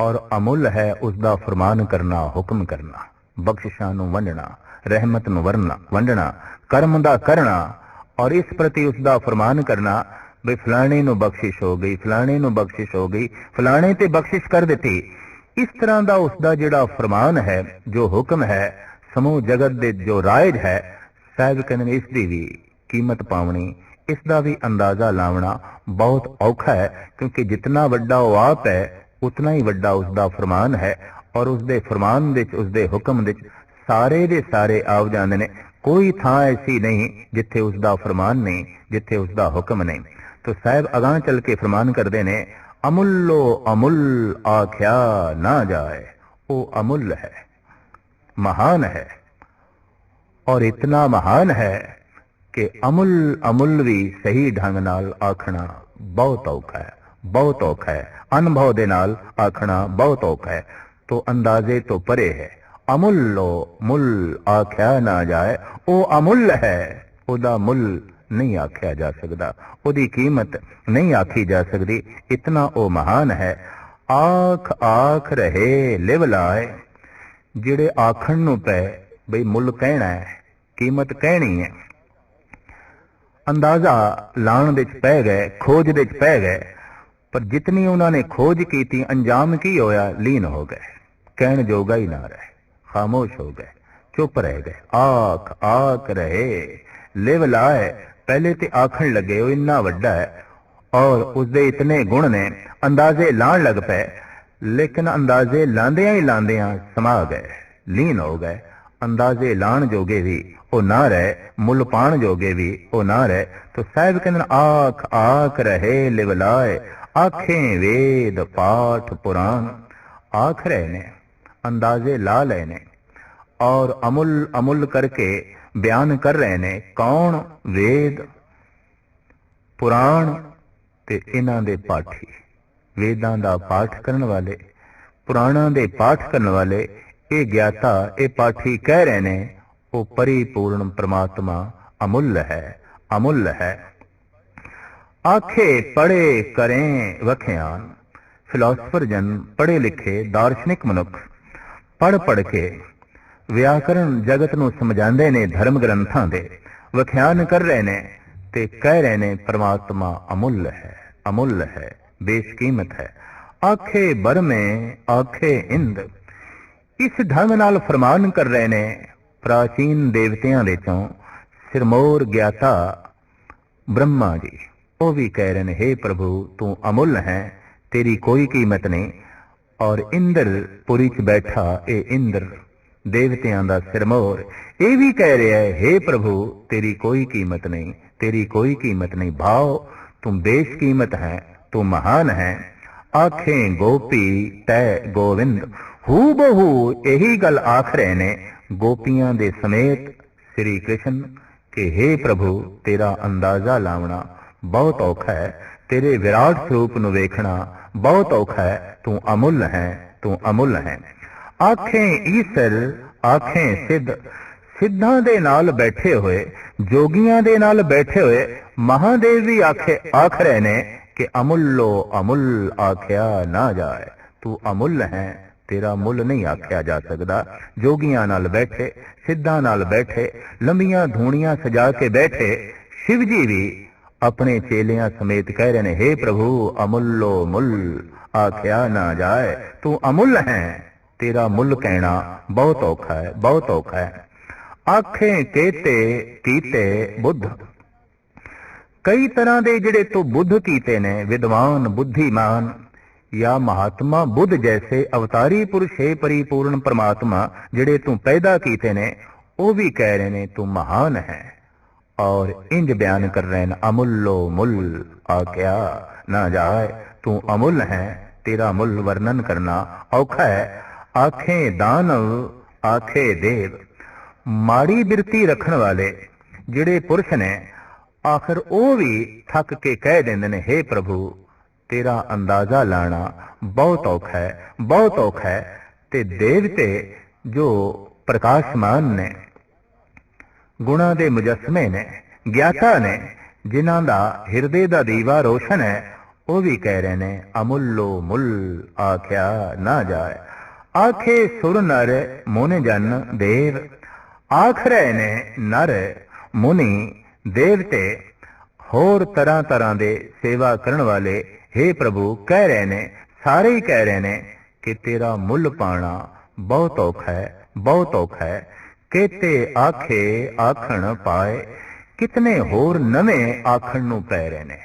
ਔਰ ਅਮੁਲ ਹੈ ਉਸ ਦਾ ਫਰਮਾਨ ਕਰਨਾ, ਹੁਕਮ ਕਰਨਾ, ਬਖਸ਼ਿਸ਼ਾਂ ਨੂੰ ਵੰਡਣਾ, ਰਹਿਮਤ ਨੂੰ ਵਰਨਾ, ਵੰਡਣਾ, ਕਰਮ ਦਾ ਕਰਨਾ ਔਰ ਇਸ ਪ੍ਰਤੀ ਉਸ ਦਾ ਫਰਮਾਨ ਕਰਨਾ ਬਈ ਫਲਾਣੇ ਨੂੰ ਬਖਸ਼ਿਸ਼ ਹੋ ਗਈ, ਫਲਾਣੇ ਨੂੰ ਬਖਸ਼ਿਸ਼ ਹੋ ਗਈ, ਫਲਾਣੇ ਤੇ ਬਖਸ਼ਿਸ਼ ਕਰ ਦਿੱਤੀ। ਇਸ ਤਰ੍ਹਾਂ ਦਾ ਉਸ ਦਾ ਜਿਹੜਾ ਫਰਮਾਨ ਹੈ, ਜੋ ਹੁਕਮ ਹੈ, ਸਮੂਹ ਜਗਤ ਦੇ ਜੋ ਰਾਜ ਹੈ, ਸਾਹਿਬ ਕਹਿੰਦੇ ਇਸ ਦੀ ਵੀ ਕੀਮਤ ਪਾਉਣੀ, ਇਸ ਦਾ ਵੀ ਅੰਦਾਜ਼ਾ ਲਾਉਣਾ ਬਹੁਤ ਔਖਾ ਹੈ, ਕਿਉਂਕਿ ਜਿੰਨਾ ਵੱਡਾ ਉਹ ਆਪ ਹੈ, ਉਤਨਾ ਹੀ ਵੱਡਾ ਉਸ ਦਾ ਫਰਮਾਨ ਹੈ ਔਰ ਉਸ ਦੇ ਫਰਮਾਨ ਵਿੱਚ ਉਸ ਦੇ ਹੁਕਮ ਵਿੱਚ ਸਾਰੇ ਦੇ ਸਾਰੇ ਆਵ ਜਾਂਦੇ ਨੇ। ਕੋਈ ਥਾਂ ਐਸੀ ਨਹੀਂ ਜਿੱਥੇ ਉਸ ਦਾ ਫਰਮਾਨ ਨਹੀਂ, ਜਿੱਥੇ ਉਸ ਦਾ ਹੁਕਮ ਨਹੀਂ। ਤੋ ਸਾਹਿਬ ਅਗਾਹ ਚੱਲ ਕੇ ਫਰਮਾਨ ਕਰਦੇ ਨੇ, ਅਮੁੱਲੋ ਅਮੁੱਲ ਆਖਿਆ ਨਾ ਜਾਏ, ਉਹ ਅਮੁੱਲ ਹੈ, ਮਹਾਨ ਹੈ। ਔਰ ਇਤਨਾ ਮਹਾਨ ਹੈ ਕਿ ਅਮੁੱਲ ਅਮੁੱਲ ਵੀ ਸਹੀ ਢੰਗ ਨਾਲ ਆਖਣਾ ਬਹੁਤ ਔਖਾ ਹੈ, ਬਹੁਤ ਔਖਾ ਹੈ। ਅਨੁਭਵ ਦੇ ਨਾਲ ਆਖਣਾ ਬਹੁਤ ਔਖਾ ਹੈ। ਤੋ ਅੰਦਾਜ਼ੇ ਤੋਂ ਪਰੇ ਹੈ, ਅਮੁੱਲੋ ਮੁੱਲ ਆਖਿਆ ਨਾ ਜਾਏ, ਉਹ ਅਮੁੱਲ ਹੈ, ਉਹਦਾ ਮੁੱਲ ਨਹੀਂ ਆਖਿਆ ਜਾ ਸਕਦਾ। ਉਹਦੀ ਕੀਮਤ ਨਹੀਂ ਆਖੀ ਜਾ ਸਕਦੀ। ਇਤਨਾ ਉਹ ਮਹਾਨ ਹੈ। ਆਖ ਆਖ ਰਹੇ, ਲਿਵ ਲਾਏ। ਜਿਹੜੇ ਆਖਣ ਨੂੰ ਪਏ, ਬਈ ਮੁੱਲ ਕਹਿਣਾ ਹੈ, ਕੀਮਤ ਕਹਿਣੀ ਹੈ। ਅੰਦਾਜ਼ਾ ਲਾਣ ਵਿੱਚ ਪੈ ਗਏ, ਖੋਜ ਵਿੱਚ ਪੈ ਗਏ। ਪਰ ਜਿਤਨੀ ਉਹਨਾਂ ਨੇ ਖੋਜ ਕੀਤੀ, ਅੰਜਾਮ ਕੀ ਹੋਇਆ? ਲੀਨ ਹੋ ਗਏ। ਕਹਿਣ ਜੋਗਾ ਹੀ ਨਾ ਰਹੇ। ਖਾਮੋਸ਼ ਹੋ ਗਏ। ਚੁੱਪ ਰਹਿ ਗਏ। ਆਖ ਆਖ ਰਹੇ, ਲਿਵ ਲਾਏ। ਪਹਿਲੇ ਤੇ ਆਖਣ ਲੱਗੇ ਉਹ ਇੰਨਾ ਵੱਡਾ ਹੈ ਔਰ ਉਸਦੇ ਇਤਨੇ ਗੁਣ ਨੇ ਅੰਦਾਜ਼ੇ ਲਾਣ ਲੱਗ ਪਏ ਲੇਕਿਨ ਅੰਦਾਜ਼ੇ ਲਾਂਦਿਆਂ ਹੀ ਲਾਂਦਿਆਂ ਸਮਾ ਗਏ ਲੀਨ ਹੋ ਗਏ ਅੰਦਾਜ਼ੇ ਲਾਣ ਜੋਗੇ ਵੀ ਉਹ ਨਾ ਰਹਿ ਮੁੱਲ ਪਾਣ ਜੋਗੇ ਵੀ ਉਹ ਨਾ ਰਹਿ ਤੋ ਸਾਹਿਬ ਕਹਿੰਦੇ ਆਖ ਆਖ ਰਹੇ ਲਿਵਲਾਏ ਆਖੇ ਵੇਦ ਪਾਠ ਪੁਰਾਣ ਆਖ ਰਹੇ ਨੇ ਅੰਦਾਜ਼ੇ ਲਾ ਲਏ ਨੇ ਔਰ ਅਮੁੱਲ ਅਮੁੱਲ ਕਰਕੇ ਬਿਆਨ ਕਰ ਰਹੇ ਨੇ ਕੌਣ ਵੇਦ ਪੁਰਾਣ ਤੇ ਇਹਨਾਂ ਦੇ ਪਾਠੀ ਵੇਦਾਂ ਦਾ ਪਾਠ ਕਰਨ ਵਾਲੇ ਪੁਰਾਣਾਂ ਦੇ ਪਾਠ ਕਰਨ ਵਾਲੇ ਇਹ ਗਿਆਤਾ ਇਹ ਪਾਠੀ ਕਹਿ ਰਹੇ ਨੇ ਉਹ ਪਰਿਪੂਰਨ ਪ੍ਰਮਾਤਮਾ ਅਮੁੱਲ ਹੈ ਅਮੁੱਲ ਹੈ ਆਖੇ ਪੜੇ ਕਰੇ ਵਖਿਆਨ ਫਿਲਾਸਫਰ ਜਨ ਪੜੇ ਲਿਖੇ ਦਾਰਸ਼ਨਿਕ ਮਨੁੱਖ ਪੜ ਪੜ ਕੇ ਵਿਆਕਰਣ ਜਗਤ ਨੂੰ ਸਮਝਾਉਂਦੇ ਨੇ ਧਰਮ ਗ੍ਰੰਥਾਂ ਦੇ, ਵਿਖਿਆਨ ਕਰ ਰਹੇ ਨੇ ਤੇ ਕਹਿ ਰਹੇ ਨੇ ਪ੍ਰਮਾਤਮਾ ਅਮੁੱਲ ਹੈ ਅਮੁੱਲ ਹੈ, ਬੇਸ਼ਕੀਮਤ ਹੈ। ਆਖੇ ਬਰਮੇ, ਆਖੇ ਇੰਦ, ਇਸ ਢੰਗ ਨਾਲ ਫਰਮਾਨ ਕਰ ਰਹੇ ਨੇ ਪ੍ਰਾਚੀਨ ਦੇਵਤਿਆਂ ਦੇ ਚੋਂ ਸਿਰਮੌਰ ਗਿਆਤਾ ਬ੍ਰਹਮਾ ਜੀ। ਉਹ ਵੀ ਕਹਿ ਰਹੇ ਨੇ हे ਪ੍ਰਭੂ, ਤੂੰ ਅਮੁੱਲ ਹੈ, ਤੇਰੀ ਕੋਈ ਕੀਮਤ ਨਹੀਂ ਔਰ ਇੰਦਰ ਪੁਰੀ ਚ ਬੈਠਾ, ਇਹ ਇੰਦਰ ਦੇਵਤਿਆਂ ਦਾ ਸਿਰਮੋਰ ਇਹ ਵੀ ਕਹਿ ਰਿਹਾ ਹੈ हे ਪ੍ਰਭੂ, ਤੇਰੀ ਕੋਈ ਕੀਮਤ ਨਹੀਂ, ਤੇਰੀ ਕੋਈ ਕੀਮਤ ਨਹੀਂ। ਭਾਉ ਤੂੰ ਬੇਸ਼ ਕੀਮਤ ਹੈ, ਤੂੰ ਮਹਾਨ ਹੈ। ਆਖੇ, ਗੋਪੀ, ਤੈ ਗੋਵਿੰਦ, ਹੂ ਬਹੂ ਇਹੀ ਗੱਲ ਆਖ ਰਹੇ ਨੇ ਗੋਪੀਆਂ ਦੇ ਸਮੇਤ ਸ੍ਰੀ ਕ੍ਰਿਸ਼ਨ ਕਿ हे ਪ੍ਰਭੂ, ਤੇਰਾ ਅੰਦਾਜ਼ਾ ਲਾਉਣਾ ਬਹੁਤ ਔਖਾ ਹੈ, ਤੇਰੇ ਵਿਰਾਟ ਸਰੂਪ ਨੂੰ ਵੇਖਣਾ ਬਹੁਤ ਔਖਾ ਹੈ, ਤੂੰ ਅਮੁੱਲ ਹੈ, ਤੂੰ ਅਮੁੱਲ ਹੈ। ਆਖੇ ਈਸਰ, ਆਖੇ ਸਿੱਧ। ਸਿੱਧਾਂ ਦੇ ਨਾਲ ਬੈਠੇ ਹੋਏ, ਜੋਗੀਆਂ ਦੇ ਨਾਲ ਬੈਠੇ ਹੋਏ, ਮਹਾਦੇਵ ਵੀ ਆਖੇ, ਆਖ ਰਹੇ ਨੇ ਕਿ ਅਮੁੱਲੋ ਅਮੁੱਲ ਆਖਿਆ ਨਾ ਜਾਏ। ਤੂੰ ਅਮੁੱਲ ਹੈ, ਤੇਰਾ ਮੁੱਲ ਨਹੀਂ ਆਖਿਆ ਜਾ ਸਕਦਾ। ਜੋਗੀਆਂ ਨਾਲ ਬੈਠੇ, ਸਿੱਧਾਂ ਨਾਲ ਬੈਠੇ ਲੰਮੀਆਂ ਧੂਣੀਆਂ ਸਜਾ ਕੇ ਬੈਠੇ ਸ਼ਿਵ ਜੀ ਵੀ ਆਪਣੇ ਚੇਲਿਆਂ ਸਮੇਤ ਕਹਿ ਰਹੇ ਨੇ हे ਪ੍ਰਭੂ, ਅਮੁੱਲੋ ਮੁੱਲ ਆਖਿਆ ਨਾ ਜਾਏ। ਤੂੰ ਅਮੁੱਲ ਹੈ ਤੇਰਾ ਮੁੱਲ ਕਹਿਣਾ ਬਹੁਤ ਔਖਾ ਹੈ, ਬਹੁਤ ਔਖਾ ਹੈ। ਆਖੇ ਕੇਤੇ ਕੀਤੇ ਬੁੱਧ। ਕਈ ਤਰ੍ਹਾਂ ਦੇ ਜਿਹੜੇ ਤੂੰ ਬੁੱਧ ਕੀਤੇ ਨੇ, ਵਿਦਵਾਨ, ਬੁੱਧੀਮਾਨ ਜਾਂ ਮਹਾਤਮਾ, ਬੁੱਧ ਜੈਸੇ ਅਵਤਾਰੀ ਪੁਰਸ਼ ਪਰਿਪੂਰਨ ਪਰਮਾਤਮਾ, ਜਿਹੜੇ ਤੂੰ ਪੈਦਾ ਕੀਤੇ ਨੇ, ਉਹ ਵੀ ਕਹਿ ਰਹੇ ਨੇ, ਤੂੰ ਮਹਾਨ ਹੈ ਔਰ ਇੰਜ ਬਿਆਨ ਕਰ ਰਹੇ ਨੇ, ਅਮੁੱਲੋ ਮੁੱਲ ਆਕਿਆ ਨਾ ਜਾਏ, ਤੂੰ ਅਮੁੱਲ ਹੈ, ਤੇਰਾ ਮੁੱਲ ਵਰਣਨ ਕਰਨਾ ਔਖਾ ਹੈ। ਆਖੇ ਦਾਨਵ, ਆਖੇ ਦੇਵ, ਮਾੜੀ ਬਿਰਤੀ ਰੱਖਣ ਵਾਲੇ ਜਿਹੜੇ ਪੁਰਸ਼ ਨੇ, ਆਖਰ ਉਹ ਵੀ ਥੱਕ ਕੇ ਕਹਿ ਦਿੰਦੇ ਨੇ हे ਪ੍ਰਭੂ, ਤੇਰਾ ਅੰਦਾਜ਼ਾ ਲਾਣਾ ਬਹੁਤ ਔਖਾ ਹੈ, ਬਹੁਤ ਔਖਾ ਹੈ, ਤੇ ਦੇਵਤੇ ਜੋ ਪ੍ਰਕਾਸ਼ਮਾਨ ਨੇ, ਗੁਣਾ ਦੇ ਮੁਜਸਮੇ ਨੇ, ਗਿਆਤਾ ਨੇ, ਜਿਨ੍ਹਾਂ ਦਾ ਹਿਰਦੇ ਦਾ ਦੀਵਾ ਰੋਸ਼ਨ ਹੈ, ਉਹ ਵੀ ਕਹਿ ਰਹੇ ਨੇ, ਅਮੁੱਲੋ ਮੁੱਲ ਆਖਿਆ ਨਾ ਜਾਏ। ਆਖੇ ਸੁਰ ਨਰ ਮੋਨੇ ਜਨ ਦੇਵ। ਆਖ ਰਹੇ ਨੇ ਨਰ ਮੁਨੀ ਦੇਵਤੇ, ਹੋਰ ਤਰ੍ਹਾਂ ਤਰ੍ਹਾਂ ਦੇ ਸੇਵਾ ਕਰਨ ਵਾਲੇ हे ਪ੍ਰਭੂ, ਕਹਿ ਰਹੇ ਨੇ, ਸਾਰੇ ਹੀ ਕਹਿ ਰਹੇ ਨੇ ਕਿ ਤੇਰਾ ਮੁੱਲ ਪਾਣਾ ਬਹੁਤ ਔਖਾ ਹੈ, ਬਹੁਤ ਔਖਾ ਹੈ। ਕੇਤੇ ਆਖੇ ਆਖਣ ਪਾਏ, ਕਿਤਨੇ ਹੋਰ ਨਵੇਂ ਆਖਣ ਨੂੰ ਪੈ ਰਹੇ ਨੇ।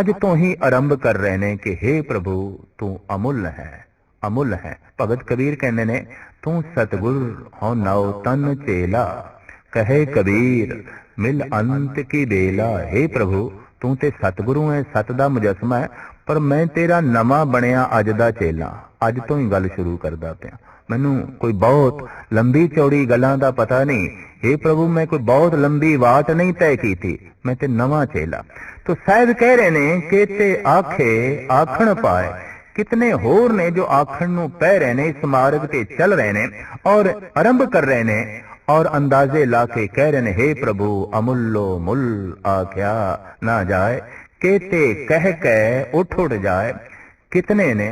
ਅੱਜ ਤੋਂ ਹੀ ਆਰੰਭ ਕਰ ਰਹੇ ਨੇ ਕਿ हे ਪ੍ਰਭੂ, ਤੂੰ ਅਮੁੱਲ ਹੈ। ਅਮੁੱਲ ਹੈ। ਭਗਤ ਕਬੀਰ ਕਹਿੰਦੇ ਨੇ, ਤੂੰ ਸਤਗੁਰ ਹੋ ਨਉ ਤਨ ਚੇਲਾ। ਕਹੇ ਕਬੀਰ, ਮਿਲ ਅੰਤ ਕੀ ਬੇਲਾ। हे ਪ੍ਰਭੂ, ਤੂੰ ਤੇ ਸਤਗੁਰੂ ਹੈ ਸਤ ਦਾ ਮੁਜਸਮਾ ਹੈ ਪਰ ਮੈਂ ਤੇਰਾ ਨਵਾਂ ਬਣਿਆ ਅੱਜ ਦਾ ਚੇਲਾ। ਅੱਜ ਤੋਂ ਹੀ ਗੱਲ ਸ਼ੁਰੂ ਕਰਦਾ ਪਿਆ। ਮੈਨੂੰ ਕੋਈ ਬਹੁਤ ਲੰਬੀ ਚੌੜੀ ਗੱਲਾਂ ਦਾ ਪਤਾ ਨਹੀਂ। हे ਪ੍ਰਭੂ, ਮੈਂ ਕੋਈ ਬਹੁਤ ਲੰਬੀ ਬਾਤ ਨਹੀਂ ਤੈਅ ਕੀਤੀ। ਮੈਂ ਤੇ ਨਵਾਂ ਚੇਲਾ। ਤੋ ਸਾਹਿਬ ਕਹਿ ਰਹੇ ਨੇ ਕਿ ਤੇ ਆਖੇ, ਆਖਣ ਪਾਏ। ਕਿਤਨੇ ਹੋਰ ਨੇ ਜੋ ਆਖਣ ਨੂੰ ਪੈ ਰਹੇ ਨੇ ਇਸ ਮਾਰਗ ਤੇ ਚੱਲ ਰਹੇ ਨੇ ਔਰ ਆਰੰਭ ਕਰ ਰਹੇ ਨੇ ਔਰ ਅੰਦਾਜ਼ੇ ਲਾ ਕੇ ਕਹਿ ਰਹੇ ਨੇ हे ਪ੍ਰਭੂ ਅਮੁੱਲੋ ਮੁੱਲ ਆਖਿਆ ਨਾ ਜਾਏ ਕੇਤੇ ਕਹਿ ਕੇ ਉਠ ਉਠ ਜਾਏ ਕਿਤਨੇ ਨੇ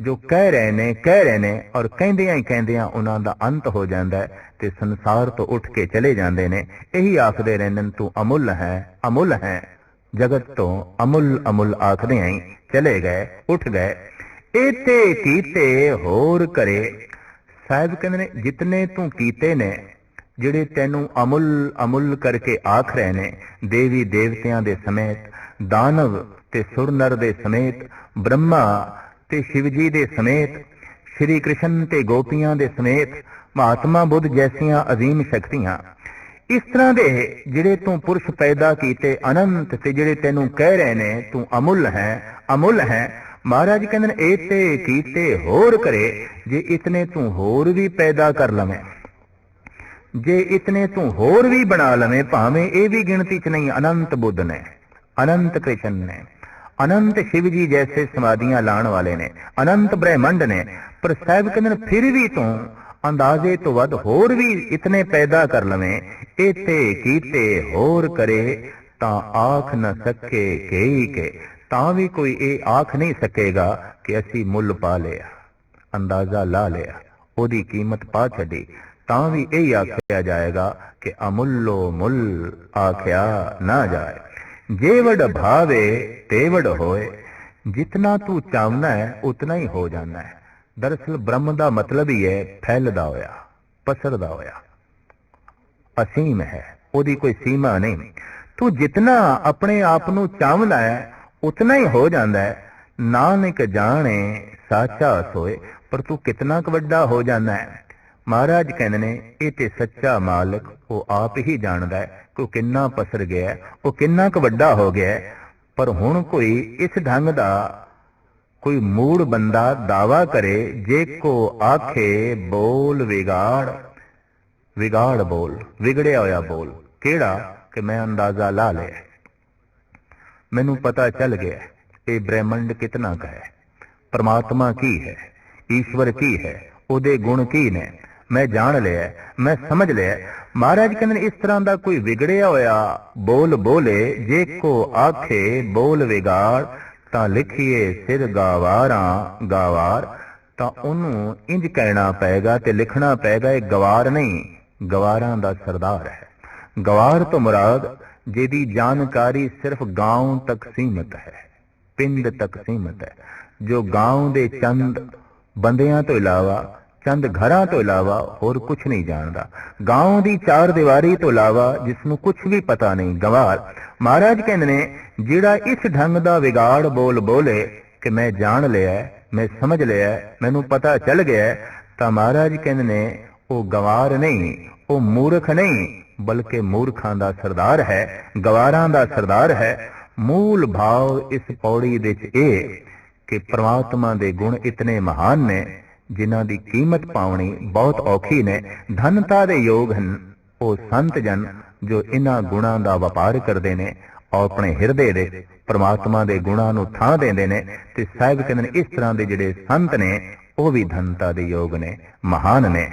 ਜੋ ਕਹਿ ਰਹੇ ਨੇ ਕਹਿ ਰਹੇ ਨੇ ਔਰ ਕਹਿੰਦਿਆਂ ਹੀ ਕਹਿੰਦਿਆਂ ਉਹਨਾਂ ਦਾ ਅੰਤ ਹੋ ਜਾਂਦਾ ਤੇ ਸੰਸਾਰ ਤੋਂ ਉੱਠ ਕੇ ਚਲੇ ਜਾਂਦੇ ਨੇ ਇਹੀ ਆਖਦੇ ਰਹਿੰਦੇ ਨੇ ਤੂੰ ਅਮੁੱਲ ਹੈ ਅਮੁੱਲ ਹੈ ਜਗਤ ਤੋਂ ਅਮੁੱਲ ਅਮੁੱਲ ਆਖਦੇ ਆਂ ਚਲੇ ਗਏ ਉੱਠ ਗਏ ਇਤੇ ਕੀਤੇ ਹੋਰ ਕਰੇ। ਸਾਹਿਬ ਕਹਿੰਦੇ ਨੇ, ਜਿਤਨੇ ਤੂੰ ਕੀਤੇ ਨੇ, ਜਿਹੜੇ ਤੈਨੂੰ ਅਮੁੱਲ ਅਮੁੱਲ ਕਰਕੇ ਆਖ ਰਹੇ ਨੇ, ਦੇਵੀ ਦੇਵਤਿਆਂ ਦੇ ਸਮੇਤ, ਦਾਨਵ ਤੇ ਸੁਰ ਦੇ ਸਮੇਤ, ਬ੍ਰਹਮਾ ਤੇ ਸ਼ਿਵ ਜੀ ਦੇ ਸਮੇਤ, ਸ੍ਰੀ ਕ੍ਰਿਸ਼ਨ ਤੇ ਗੋਪੀਆਂ ਦੇ ਸਮੇਤ, ਮਹਾਤਮਾ ਬੁੱਧ ਜੈਸੀਆਂ ਅਜ਼ੀਮ ਸ਼ਕਤੀਆਂ। ਇਸ ਤਰ੍ਹਾਂ ਦੇ ਜਿਹੜੇ ਤੂੰ ਪੁਰਸ਼ ਪੈਦਾ ਕੀਤੇ ਅਨੰਤ ਤੇ ਜਿਹੜੇ ਤੈਨੂੰ ਕਹਿ ਰਹੇ ਨੇ, ਤੂੰ ਅਮੁੱਲ ਹੈ ਅਮੁੱਲ ਹੈ ਮਹਾਰਾਜ ਕਹਿੰਦੇ ਨੇ, ਇਹ ਤੇ ਕੀਤੇ ਹੋਰ ਕਰੇ, ਜੇ ਇਤਨੇ ਤੂੰ ਹੋਰ ਵੀ ਪੈਦਾ ਕਰ ਲਵੇਂ। ਜੇ ਇਤਨੇ ਤੂੰ ਹੋਰ ਵੀ ਬਣਾ ਲਵੇਂ, ਭਾਵੇਂ ਇਹ ਵੀ ਗਿਣਤੀ ਚ ਨਹੀਂ, ਅਨੰਤ ਬੁੱਧ ਨੇ, ਅਨੰਤ ਕ੍ਰਿਸ਼ਨ ਨੇ। ਅਨੰਤ ਸ਼ਿਵ ਜੀ ਜੈਸੇ ਸਮਾਧੀਆਂ ਲਾਣ ਵਾਲੇ ਨੇ, ਅਨੰਤ ਬ੍ਰਹਿਮੰਡ ਨੇ। ਪਰ ਸਾਹਿਬ ਕਹਿੰਦੇ ਨੇ, ਫਿਰ ਵੀ ਤੂੰ ਅੰਦਾਜ਼ੇ ਤੋਂ ਵੱਧ ਹੋਰ ਵੀ ਇਤਨੇ ਪੈਦਾ ਕਰ ਲਵੇਂ। ਇਤੇ ਕੀਤੇ ਹੋਰ ਕਰੇ, ਤਾਂ ਆਖ ਨਾ ਸਕੇ ਕਈ ਕੇ ਤਾਂ ਵੀ ਕੋਈ ਇਹ ਆਖ ਨਹੀਂ ਸਕੇਗਾ ਕਿ ਅਸੀਂ ਮੁੱਲ ਪਾ ਲਿਆ, ਅੰਦਾਜ਼ਾ ਲਾ ਲਿਆ, ਉਹਦੀ ਕੀਮਤ ਪਾ ਛੱਡੀ। ਤਾਂ ਵੀ ਇਹ ਆਖਿਆ ਜਾਏਗਾ ਕਿ ਅਮੁੱਲੋ ਮੁੱਲ ਆਖਿਆ ਨਾ ਜਾਏ। ਜੇ ਭਾਵੇ ਤੇ ਹੋਏ, ਜਿਤਨਾ ਤੂੰ ਚਾਹਨਾ ਹੈ, ਉਤਨਾ ਹੀ ਹੋ ਜਾਣਾ ਹੈ। ਦਰਅਸਲ ਬ੍ਰਹਮ ਦਾ ਮਤਲਬ ਹੀ ਹੈ, ਫੈਲਦਾ ਹੋਇਆ, ਪਸਰਦਾ ਹੋਇਆ। ਅਸੀਮ ਹੈ, ਉਹਦੀ ਕੋਈ ਸੀਮਾ ਨਹੀਂ। ਤੂੰ ਜਿਤਨਾ ਆਪਣੇ ਆਪ ਨੂੰ ਚਾਹਨਾ ਹੈ ਉਤਨਾ ਹੀ ਹੋ ਜਾਂਦਾ ਹੈ। ਨਾਨਕ ਜਾਣੇ ਸਾਚਾ ਸੋਏ, ਪਰ ਤੂੰ ਕਿਤਨਾ ਕੁ ਵੱਡਾ ਹੋ ਜਾਂਦਾ ਹੈ। ਮਹਾਰਾਜ ਕਹਿੰਦੇ ਨੇ, ਇਹ ਤੇ ਸੱਚਾ ਮਾਲਕ ਉਹ ਆਪ ਹੀ ਜਾਣਦਾ ਹੈ ਕਿ ਕਿੰਨਾ ਪਸਰ ਗਿਆ ਉਹ ਕਿੰਨਾ ਕੁ ਵੱਡਾ ਹੋ ਗਿਆ ਪਰ ਹੁਣ ਕੋਈ ਇਸ ਢੰਗ ਦਾ ਕੋਈ ਮੂੜ ਬੰਦਾ ਦਾਵਾ ਕਰੇ, ਜੇ ਕੋ ਆਖੇ ਬੋਲ ਵਿਗਾੜ ਵਿਗਾੜ ਬੋਲ, ਵਿਗੜਿਆ ਹੋਇਆ ਬੋਲ, ਕਿਹੜਾ? ਕਿ ਮੈਂ ਅੰਦਾਜ਼ਾ ਲਾ ਲਿਆ। ਮੈਨੂੰ ਪਤਾ ਚੱਲ ਗਿਆ ਇਹ ਬ੍ਰਹਿਮੰਡ ਕਿਤਨਾ ਕਾ ਹੈ, ਪਰਮਾਤਮਾ ਕੀ ਹੈ, ਈਸ਼ਵਰ ਕੀ ਹੈ, ਉਹਦੇ ਗੁਣ ਕੀ ਨੇ। ਮੈਂ ਜਾਣ ਲਿਆ, ਮੈਂ ਸਮਝ ਲਿਆ। ਮਹਾਰਾਜ ਕਹਿੰਦੇ ਇਸ ਤਰ੍ਹਾਂ ਦਾ ਕੋਈ ਵਿਗੜਿਆ ਹੋਇਆ ਬੋਲ ਬੋਲੇ, ਜੇ ਕੋ ਆਖੇ ਬੋਲ ਵਿਗਾੜ, ਤਾਂ ਲਿਖੀਏ ਸਿਰ ਗਾਵਾਰਾਂ ਗਾਵਾਰ, ਤਾਂ ਉਹਨੂੰ ਇੰਜ ਕਹਿਣਾ ਪਏਗਾ ਤੇ ਲਿਖਣਾ ਪਏਗਾ, ਇਹ ਗਵਾਰ ਨਹੀਂ, ਗਵਾਰਾਂ ਦਾ ਸਰਦਾਰ ਹੈ। ਗਵਾਰ ਤੋਂ ਮੁਰਾਦ ਜਿਹਦੀ ਜਾਣਕਾਰੀ ਸਿਰਫ گاؤں ਤੱਕ ਸੀਮਿਤ ਹੈ ਪਿੰਡ ਤੱਕ ਸੀਮਿਤ ਹੈ ਜੋ گاؤں ਦੇ ਚੰਦ ਬੰਦਿਆਂ ਤੋਂ ਇਲਾਵਾ ਚੰਦ ਘਰਾਂ ਤੋਂ ਇਲਾਵਾ ਹੋਰ ਕੁਝ ਨਹੀਂ ਜਾਣਦਾ گاؤں ਦੀ ਚਾਰ ਦੀਵਾਰੀ ਤੋਂ ਇਲਾਵਾ ਜਿਸ ਨੂੰ ਕੁਝ ਵੀ ਪਤਾ ਨਹੀਂ ਗਵਾਰ ਮਹਾਰਾਜ ਕਹਿੰਦੇ ਨੇ ਜਿਹੜਾ ਇਸ ਢੰਗ ਦਾ ਵਿਗਾੜ ਬੋਲ ਬੋਲੇ ਕਿ ਮੈਂ ਜਾਣ ਲਿਆ ਹੈ, ਮੈਂ ਸਮਝ ਲਿਆ ਹੈ, ਮੈਨੂੰ ਪਤਾ ਚੱਲ ਗਿਆ ਹੈ, ਤਾਂ ਮਹਾਰਾਜ ਕਹਿੰਦੇ ਨੇ ਉਹ ਗਵਾਰ ਨਹੀਂ ਉਹ ਮੂਰਖ ਨਹੀਂ ਬਲਕਿ ਮੂਰਖਾਂ ਦਾ ਸਰਦਾਰ ਹੈ, ਗਵਾਰਾਂ ਦਾ ਸਰਦਾਰ ਹੈ। ਮੂਲ ਭਾਵ ਇਸ ਪੌੜੀ ਦੇ ਵਿੱਚ ਇਹ ਕਿ ਪ੍ਰਮਾਤਮਾ ਦੇ ਗੁਣ ਇਤਨੇ ਮਹਾਨ ਨੇ, ਜਿਨ੍ਹਾਂ ਦੀ ਕੀਮਤ ਪਾਉਣੀ ਬਹੁਤ ਔਖੀ ਨੇ। ਧਨਤਾ ਦੇ ਯੋਗ ਹਨ ਉਹ ਸੰਤ ਜਨ ਜੋ ਇਹਨਾਂ ਗੁਣਾਂ ਦਾ ਵਪਾਰ ਕਰਦੇ ਨੇ ਔਰ ਆਪਣੇ ਹਿਰਦੇ ਦੇ ਪ੍ਰਮਾਤਮਾ ਦੇ ਗੁਣਾਂ ਨੂੰ ਥਾਂ ਦਿੰਦੇ ਨੇ ਤੇ ਸਾਹਿਬ ਕਹਿੰਦੇ ਨੇ ਇਸ ਤਰ੍ਹਾਂ ਦੇ ਜਿਹੜੇ ਸੰਤ ਨੇ, ਉਹ ਵੀ ਧਨਤਾ ਦੇ ਯੋਗ ਨੇ, ਮਹਾਨ ਨੇ।